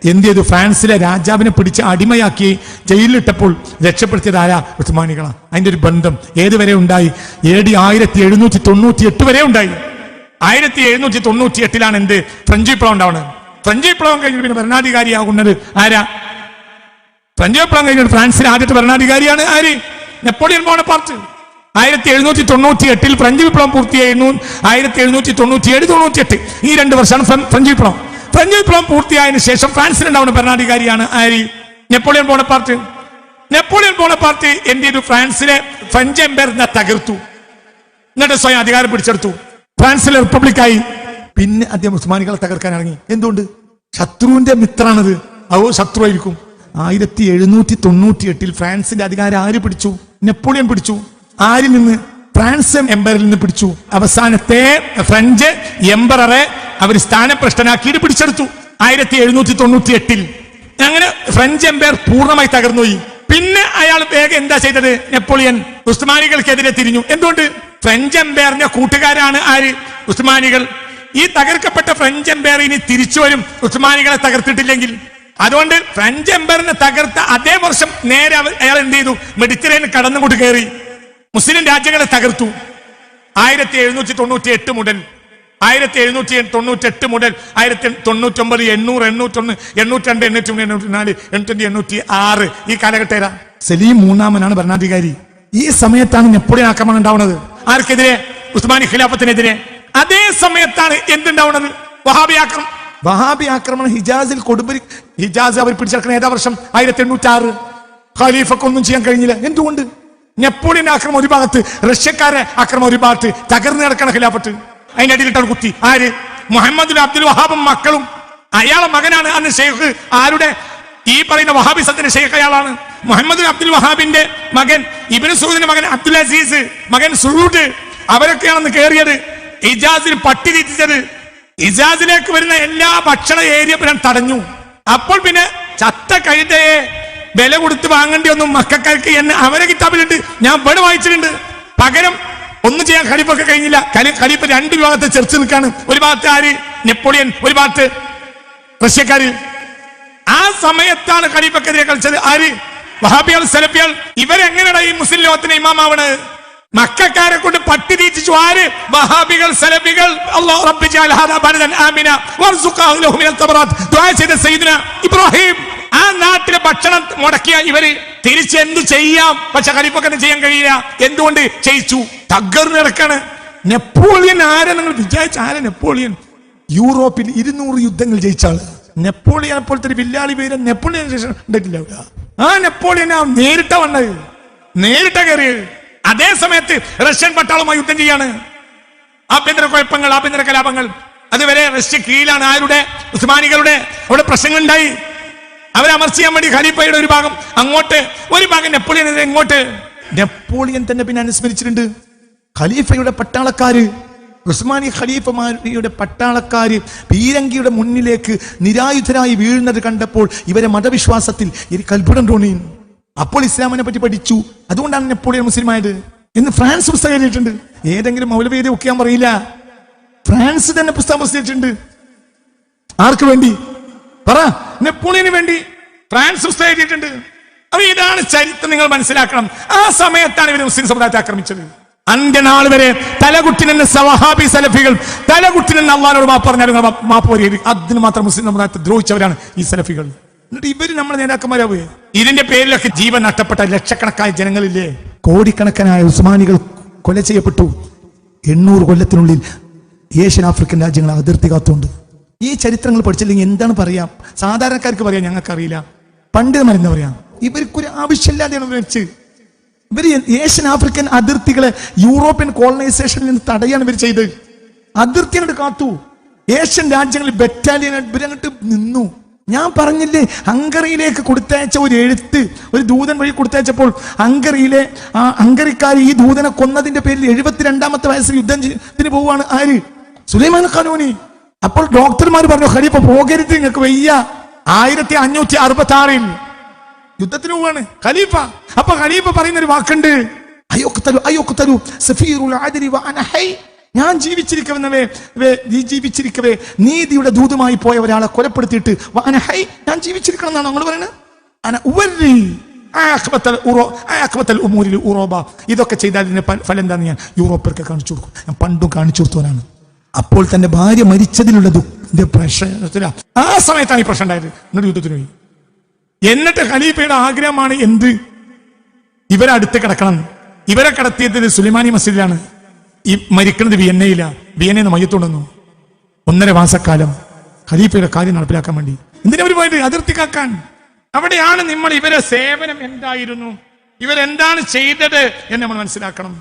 എന്ത് ചെയ്തു ഫ്രാൻസിലെ രാജാവിനെ പിടിച്ച് അടിമയാക്കി ജയിലിലിട്ടപ്പോൾ രക്ഷപ്പെടുത്തിയത് ആരാ ഉസ്മാനികളാ. അതിന്റെ ഒരു ബന്ധം ഏതുവരെ ഉണ്ടായി? എ ഡി ആയിരത്തി എഴുന്നൂറ്റി തൊണ്ണൂറ്റി എട്ട് വരെ ഉണ്ടായി. ആയിരത്തി എഴുന്നൂറ്റി തൊണ്ണൂറ്റി എട്ടിലാണ് എന്ത്? ഫ്രഞ്ച് വിപ്ലവം ഉണ്ടാവുന്നത്. ഫ്രഞ്ച് വിപ്ലവം കഴിഞ്ഞ് പിന്നെ ഭരണാധികാരിയാകുന്നത് ആരാ? ഫ്രഞ്ച് വിപ്ലവം കഴിഞ്ഞിട്ട് ഫ്രാൻസിലെ ആദ്യത്തെ ഭരണാധികാരിയാണ് ആര്? Napoleon Bonaparte. ആയിരത്തി എഴുന്നൂറ്റി തൊണ്ണൂറ്റി എട്ടിൽ ഫ്രഞ്ച് വിപ്ലവം പൂർത്തിയായിരുന്നു. ആയിരത്തി എഴുന്നൂറ്റി തൊണ്ണൂറ്റി ഏഴ് തൊണ്ണൂറ്റി എട്ട് ഈ രണ്ട് വർഷമാണ് ഫ്രഞ്ച് വിപ്ലവം. ഫ്രഞ്ച് വിപ്ലവം പൂർത്തിയായതിനു ശേഷം ഫ്രാൻസിലുണ്ടാവുന്ന ഭരണാധികാരിയാണ് ആരി? Napoleon Bonaparte. നെപ്പോളിയൻ ബോണപ്പാർട്ട് എന്ത് ചെയ്തു? ഫ്രാൻസിലെ ഫ്രഞ്ച് എംപയറിനെ തകർത്തു. എന്നിട്ട് സ്വയം അധികാരം പിടിച്ചെടുത്തു. ഫ്രാൻസിലെ റിപ്പബ്ലിക്കായി. പിന്നെ അദ്ദേഹം ഉസ്മാനികളെ തകർക്കാൻ ഇറങ്ങി. എന്തുകൊണ്ട്? ശത്രുവിന്റെ മിത്രാണത് അതോ ശത്രു ആയിരിക്കും ആയിരത്തി എഴുന്നൂറ്റി തൊണ്ണൂറ്റി എട്ടിൽ ഫ്രാൻസിന്റെ അധികാരം ആര് പിടിച്ചു? നെപ്പോളിയൻ പിടിച്ചു. ആരിൽ നിന്ന്? ഫ്രാൻസ് എംപയറിൽ നിന്ന് പിടിച്ചു. അവസാനത്തെ ഫ്രഞ്ച് എംപററെ അവർ സ്ഥാനഭ്രഷ്ടനാക്കിയിട്ട് പിടിച്ചെടുത്തു. ആയിരത്തി എഴുന്നൂറ്റി തൊണ്ണൂറ്റി എട്ടിൽ അങ്ങനെ ഫ്രഞ്ച് എംപയർ പൂർണമായി തകർന്നുപോയി. പിന്നെ അയാൾ വേഗം എന്താ ചെയ്തത്? നെപ്പോളിയൻ ഉസ്മാനികൾക്കെതിരെ തിരിഞ്ഞു. എന്തുകൊണ്ട്? ഫ്രഞ്ച് എംപയറിന്റെ കൂട്ടുകാരാണ് ആര്? ഉസ്മാനികൾ. ഈ തകർക്കപ്പെട്ട ഫ്രഞ്ച് എംപയർ ഇനി തിരിച്ചു വരും. ഉസ്മാനികളെ തകർത്തിട്ടില്ലെങ്കിൽ. അതുകൊണ്ട് ഫ്രഞ്ച് എംപയറിനെ തകർത്ത അതേ വർഷം നേരെ അയാൾ എന്ത് ചെയ്തു? മെഡിറ്ററേനിയൻ കടന്നുകൊണ്ട് കയറി. മുസ്ലിം രാജ്യങ്ങളെ തകർത്തു. ആയിരത്തി എഴുന്നൂറ്റി തൊണ്ണൂറ്റി എട്ട് മുതൽ ആയിരത്തി എഴുന്നൂറ്റി തൊണ്ണൂറ്റി എട്ട് മുതൽ ആയിരത്തി തൊണ്ണൂറ്റി ഒമ്പത് എണ്ണൂറ് എണ്ണൂറ്റി രണ്ട് എണ്ണൂറ്റി മൂന്ന് എണ്ണൂറ്റി നാല് എണ്ണൂറ്റി എണ്ണൂറ്റി ആറ് ഈ കാലഘട്ടം സലീം മൂന്നാമനാണ് ഭരണാധികാരി. ഈ സമയത്താണ് നെപ്പോളിയൻ ആക്രമണം ഉണ്ടാവുന്നത്. ആർക്കെതിരെ? ഉസ്മാനി ഖിലാഫത്തിനെതിരെ. അതേ സമയത്താണ് എന്തുണ്ടാവുന്നത്? വഹാബി ആക്രമണം വഹാബി ആക്രമണം ഹിജാസിൽ കൊടുമ്പരി ഹിജാസ് അവർ പിടിച്ചെടുക്കുന്ന ഏതാ വർഷം? ആയിരത്തി എണ്ണൂറ്റി ആറ് ഖലീഫക്കൊന്നും ചെയ്യാൻ കഴിഞ്ഞില്ല. എന്തുകൊണ്ട്? നെപ്പോളിയൻ ആക്രമം ഒരു ഭാഗത്ത് റഷ്യക്കാരെ ആക്രമം ഒരു ഭാഗത്ത് തകർന്നു കിടക്കണ ഖിലാഫത്ത്. അതിന്റെ അടിയിലിട്ടാണ് കുത്തി. ആര്? മുഹമ്മദ് അബ്ദുൽ വഹാബും മക്കളും. അയാളെ മകനാണ് അന്ന് ഷെയ്ഖ്. ആരുടെ? ഈ പറയുന്ന വഹാബിസത്തിന്റെ ഷെയ്ഖ് അയാളാണ്. മുഹമ്മദ് അബ്ദുൽ വഹാബിന്റെ മകൻ ഇബിന് സൂദിന്റെ മകൻ അബ്ദുൽ അസീസ് മകൻ സുറൂട്ട് അവരൊക്കെയാണ് അന്ന് കയറിയത് ഇജാസിൽ പട്ടി തിരിച്ചത്. ഇജാസിലേക്ക് വരുന്ന എല്ലാ ഭക്ഷണ ഏരിയ പിന്നെ തടഞ്ഞു. അപ്പോൾ പിന്നെ ചത്ത കഴുതയെ വില കൊടുത്ത് വാങ്ങേണ്ടി ഒന്നും മക്കൾക്ക് എന്നെ അവരെ കിതാബിലുണ്ട്. ഞാൻ ഇവിടെ വായിച്ചിട്ടുണ്ട്. പകരം ഒന്നും ചെയ്യാൻ ഖലീഫൊക്കെ കഴിഞ്ഞില്ല. ഖലീ- ഖലീഫ രണ്ട് വിഭാഗത്തെ ചെറുത്ത് നിൽക്കാണ്. ഒരു ഭാഗത്ത് ആര്? നെപ്പോളിയൻ. ഒരു ഭാഗത്ത് റഷ്യക്കാര്. ആ സമയത്താണ് ഖലീഫക്കെതിരെ കളിച്ചത്. ആര്? വഹാബിയൾ സലഫികൾ ഇവരെങ്ങനെയാണ് ഈ മുസ്ലിം ലോകത്തിന് ഇമാമാവണ്? മക്കാരെ കൊണ്ട് പട്ടി തീറ്റിച്ചു. ആര്? വഹാബികൾ സലഫികൾ. അല്ലാഹു ബലദൻ ആമിന ദുആ ചെയ്ത ഇബ്രാഹിം. ആ നാട്ടിലെ ഭക്ഷണം മുടക്കിയ ഇവർ തിരിച്ച് എന്തു ചെയ്യാം? പക്ഷെ ഖലീഫക്ക് ചെയ്യാൻ കഴിയില്ല. എന്തുകൊണ്ട്? ചെയ്യിച്ചു തകർന്ന് കിടക്കാണ്. നെപ്പോളിയൻ ആരെ നിങ്ങൾ വിചാരിച്ച ആരെ നെപ്പോളിയൻ? യൂറോപ്പിൽ ഇരുന്നൂറ് യുദ്ധങ്ങൾ ജയിച്ച ആൾ. നെപ്പോളിയനെ പോലത്തെ വില്ലാളി പേര് നെപ്പോളിയൻ ഉണ്ടായിട്ടില്ല ആ നെപ്പോളിയൻ ആ നേരിട്ട വന്നത്. നേരിട്ട കയറിയത്. അതേ സമയത്ത് റഷ്യൻ പട്ടാളവുമായി യുദ്ധം ചെയ്യാണ്. ആഭ്യന്തര കുഴപ്പങ്ങൾ ആഭ്യന്തര കലാപങ്ങൾ. അതുവരെ റഷ്യ കീഴിലാണ് ആരുടെ? ഉസ്മാനികളുടെ. അവിടെ പ്രശ്നങ്ങൾ ഉണ്ടായി അവരെ അമർച്ച ചെയ്യാൻ വേണ്ടി ഖലീഫയുടെ ഒരു ഭാഗം അങ്ങോട്ട്. ഒരു ഭാഗം നെപ്പോളിയനെതിരെ ഇങ്ങോട്ട് നെപ്പോളിയൻ തന്നെ പിന്നെ അനുസ്മരിച്ചിട്ടുണ്ട്. ഖലീഫയുടെ പട്ടാളക്കാര് ഉസ്മാനി ഖലീഫമാരുടെ പട്ടാളക്കാര് പീരങ്കിയുടെ മുന്നിലേക്ക് നിരായുധരായി വീഴുന്നത് കണ്ടപ്പോൾ ഇവരെ മതവിശ്വാസത്തിൽ എനിക്ക് അത്ഭുതം തോന്നി അപ്പോൾ ഇസ്ലാമിനെ പറ്റി പഠിച്ചു. അതുകൊണ്ടാണ് നെപ്പോളിയൻ മുസ്ലിമായത്. എന്ന് ഫ്രാൻസ് പുസ്തകം എഴുതിയിട്ടുണ്ട്. ഏതെങ്കിലും മൗലവേദി ഒക്കെയാൻ പറയില്ല. ഫ്രാൻസ് തന്നെ പുസ്തകം പ്രസിദ്ധിച്ചിട്ടുണ്ട് ആർക്ക് വേണ്ടി? പറ. നെപ്പോളിയന് വേണ്ടി ഫ്രാൻസ് പുസ്തകം അപ്പൊ ഇതാണ് ചരിത്രം നിങ്ങൾ മനസ്സിലാക്കണം. ആ സമയത്താണ് ഇവർ മുസ്ലിം സമുദായത്തെ ആക്രമിച്ചത്. അന്ത്യനാൾ വരെ തലകുട്ടിനെ സവഹാബി സലഫികൾ തലകുട്ടിനെ അള്ളഹാനോട് മാപ്പ് പറഞ്ഞാൽ മാപ്പ് വരികയും അതിന് മാത്രം മുസ്ലിം സമുദായത്തെ ദ്രോഹിച്ചവരാണ് ഈ സലഫികൾ. എന്നിട്ട് ഇവർ നമ്മുടെ നേതാക്കന്മാരാവുകയെ ഇതിന്റെ പേരിലൊക്കെ ജീവൻ നഷ്ടപ്പെട്ട ലക്ഷക്കണക്കായ ജനങ്ങളില്ലേ? കോടിക്കണക്കിനായ ഉസ്മാനികൾ കൊല ചെയ്യപ്പെട്ടു. എണ്ണൂറ് കൊല്ലത്തിനുള്ളിൽ ഏഷ്യൻ ആഫ്രിക്കൻ രാജ്യങ്ങൾ അതിർത്തി കാത്തുണ്ട് ഈ ചരിത്രങ്ങൾ പഠിച്ചില്ലെങ്കിൽ എന്താണ് പറയാം? സാധാരണക്കാർക്ക് പറയാം ഞങ്ങൾക്കറിയില്ല. പണ്ട് മരുന്ന് പറയാം? ഇവർക്കൊരു ആവശ്യമില്ലാതെയാണ് വെച്ച് ഇവർ ഏഷ്യൻ ആഫ്രിക്കൻ അതിർത്തികളെ യൂറോപ്യൻ കോളനൈസേഷനിൽ നിന്ന് തടയാണ് ഇവർ ചെയ്ത് അതിർത്തി അങ്ങോട്ട് കാത്തു. ഏഷ്യൻ രാജ്യങ്ങളിൽ ബറ്റാലിയൻ ഇവരങ്ങോട്ട് നിന്നു. ഞാൻ പറഞ്ഞില്ലേ ഹംഗറിയിലേക്ക് കൊടുത്തയച്ച ഒരു എഴുത്ത് ഒരു ദൂതൻ വഴി കൊടുത്തയച്ചപ്പോൾ ഹംഗറിയിലെ ആ ഹംഗറിക്കാർ ഈ ദൂതനെ കൊന്നതിന്റെ പേരിൽ എഴുപത്തിരണ്ടാമത്തെ വയസ്സിൽ യുദ്ധത്തിന് പോവുകയാണ് ആര്? സുലൈമാൻ ഖാനൂനി. അപ്പോൾ ഡോക്ടർമാർ പറഞ്ഞു ഖലീഫ പോകരുത് നിങ്ങൾക്ക് വയ്യ. ആയിരത്തി അഞ്ഞൂറ്റി അറുപത്തി ആറിൽ യുദ്ധത്തിന് പോവാണ്. ഖലീഫ. അപ്പൊ ഖലീഫ പറയുന്ന ഒരു വാക്കുണ്ട്. അയ്യോക്കത്തലു അയ്യോക്കത്തലു സഫീറുൽ ഹൈ. ഞാൻ ജീവിച്ചിരിക്കവേ നീ ജീവിച്ചിരിക്കവേ. നീതിയുടെ ദൂതമായി പോയ ഒരാളെ കൊലപ്പെടുത്തിയിട്ട് വ അന ഹൈ. ഞാൻ ജീവിച്ചിരിക്കണം എന്നാണ് നിങ്ങൾ പറയുന്നത് ഇതൊക്കെ ചെയ്താൽ ഇതിന്റെ ഫലം എന്താണെന്ന് ഞാൻ യൂറോപ്പിലൊക്കെ കാണിച്ചു കൊടുക്കും. ഞാൻ പണ്ടും കാണിച്ചു കൊടുത്തവനാണ്. അപ്പോൾ തന്റെ ഭാര്യ മരിച്ചതിലുള്ള ദുഃഖിന്റെ പ്രശ്നത്തില ആ സമയത്താണ് ഈ പ്രശ്നം ഉണ്ടായത്. എന്നിട്ട് യുദ്ധത്തിന് പോയി. എന്നിട്ട് ഖലീഫയുടെ ആഗ്രഹമാണ് എന്ത്? ഇവരെ അടുത്ത് കിടക്കണം. ഇവരെ കടത്തിയത് സുലിമാനി മസ്ജിദിലാണ്. ഈ മരിക്കുന്നത് വിയന്നയില. വിയന്നയിൽ നിന്ന് മയ്യത്തുണ്ടെന്നു ഒന്നര മാസക്കാലം ഖലീഫയുടെ കാര്യം നടപ്പിലാക്കാൻ വേണ്ടി. എന്തിനാ അവർ പോയത്? അതിർത്തി കാക്കാൻ അവിടെയാണ് നമ്മൾ ഇവരെ സേവനം എന്തായിരുന്നു? ഇവരെന്താണ് ചെയ്തത് എന്ന് നമ്മൾ മനസ്സിലാക്കണം.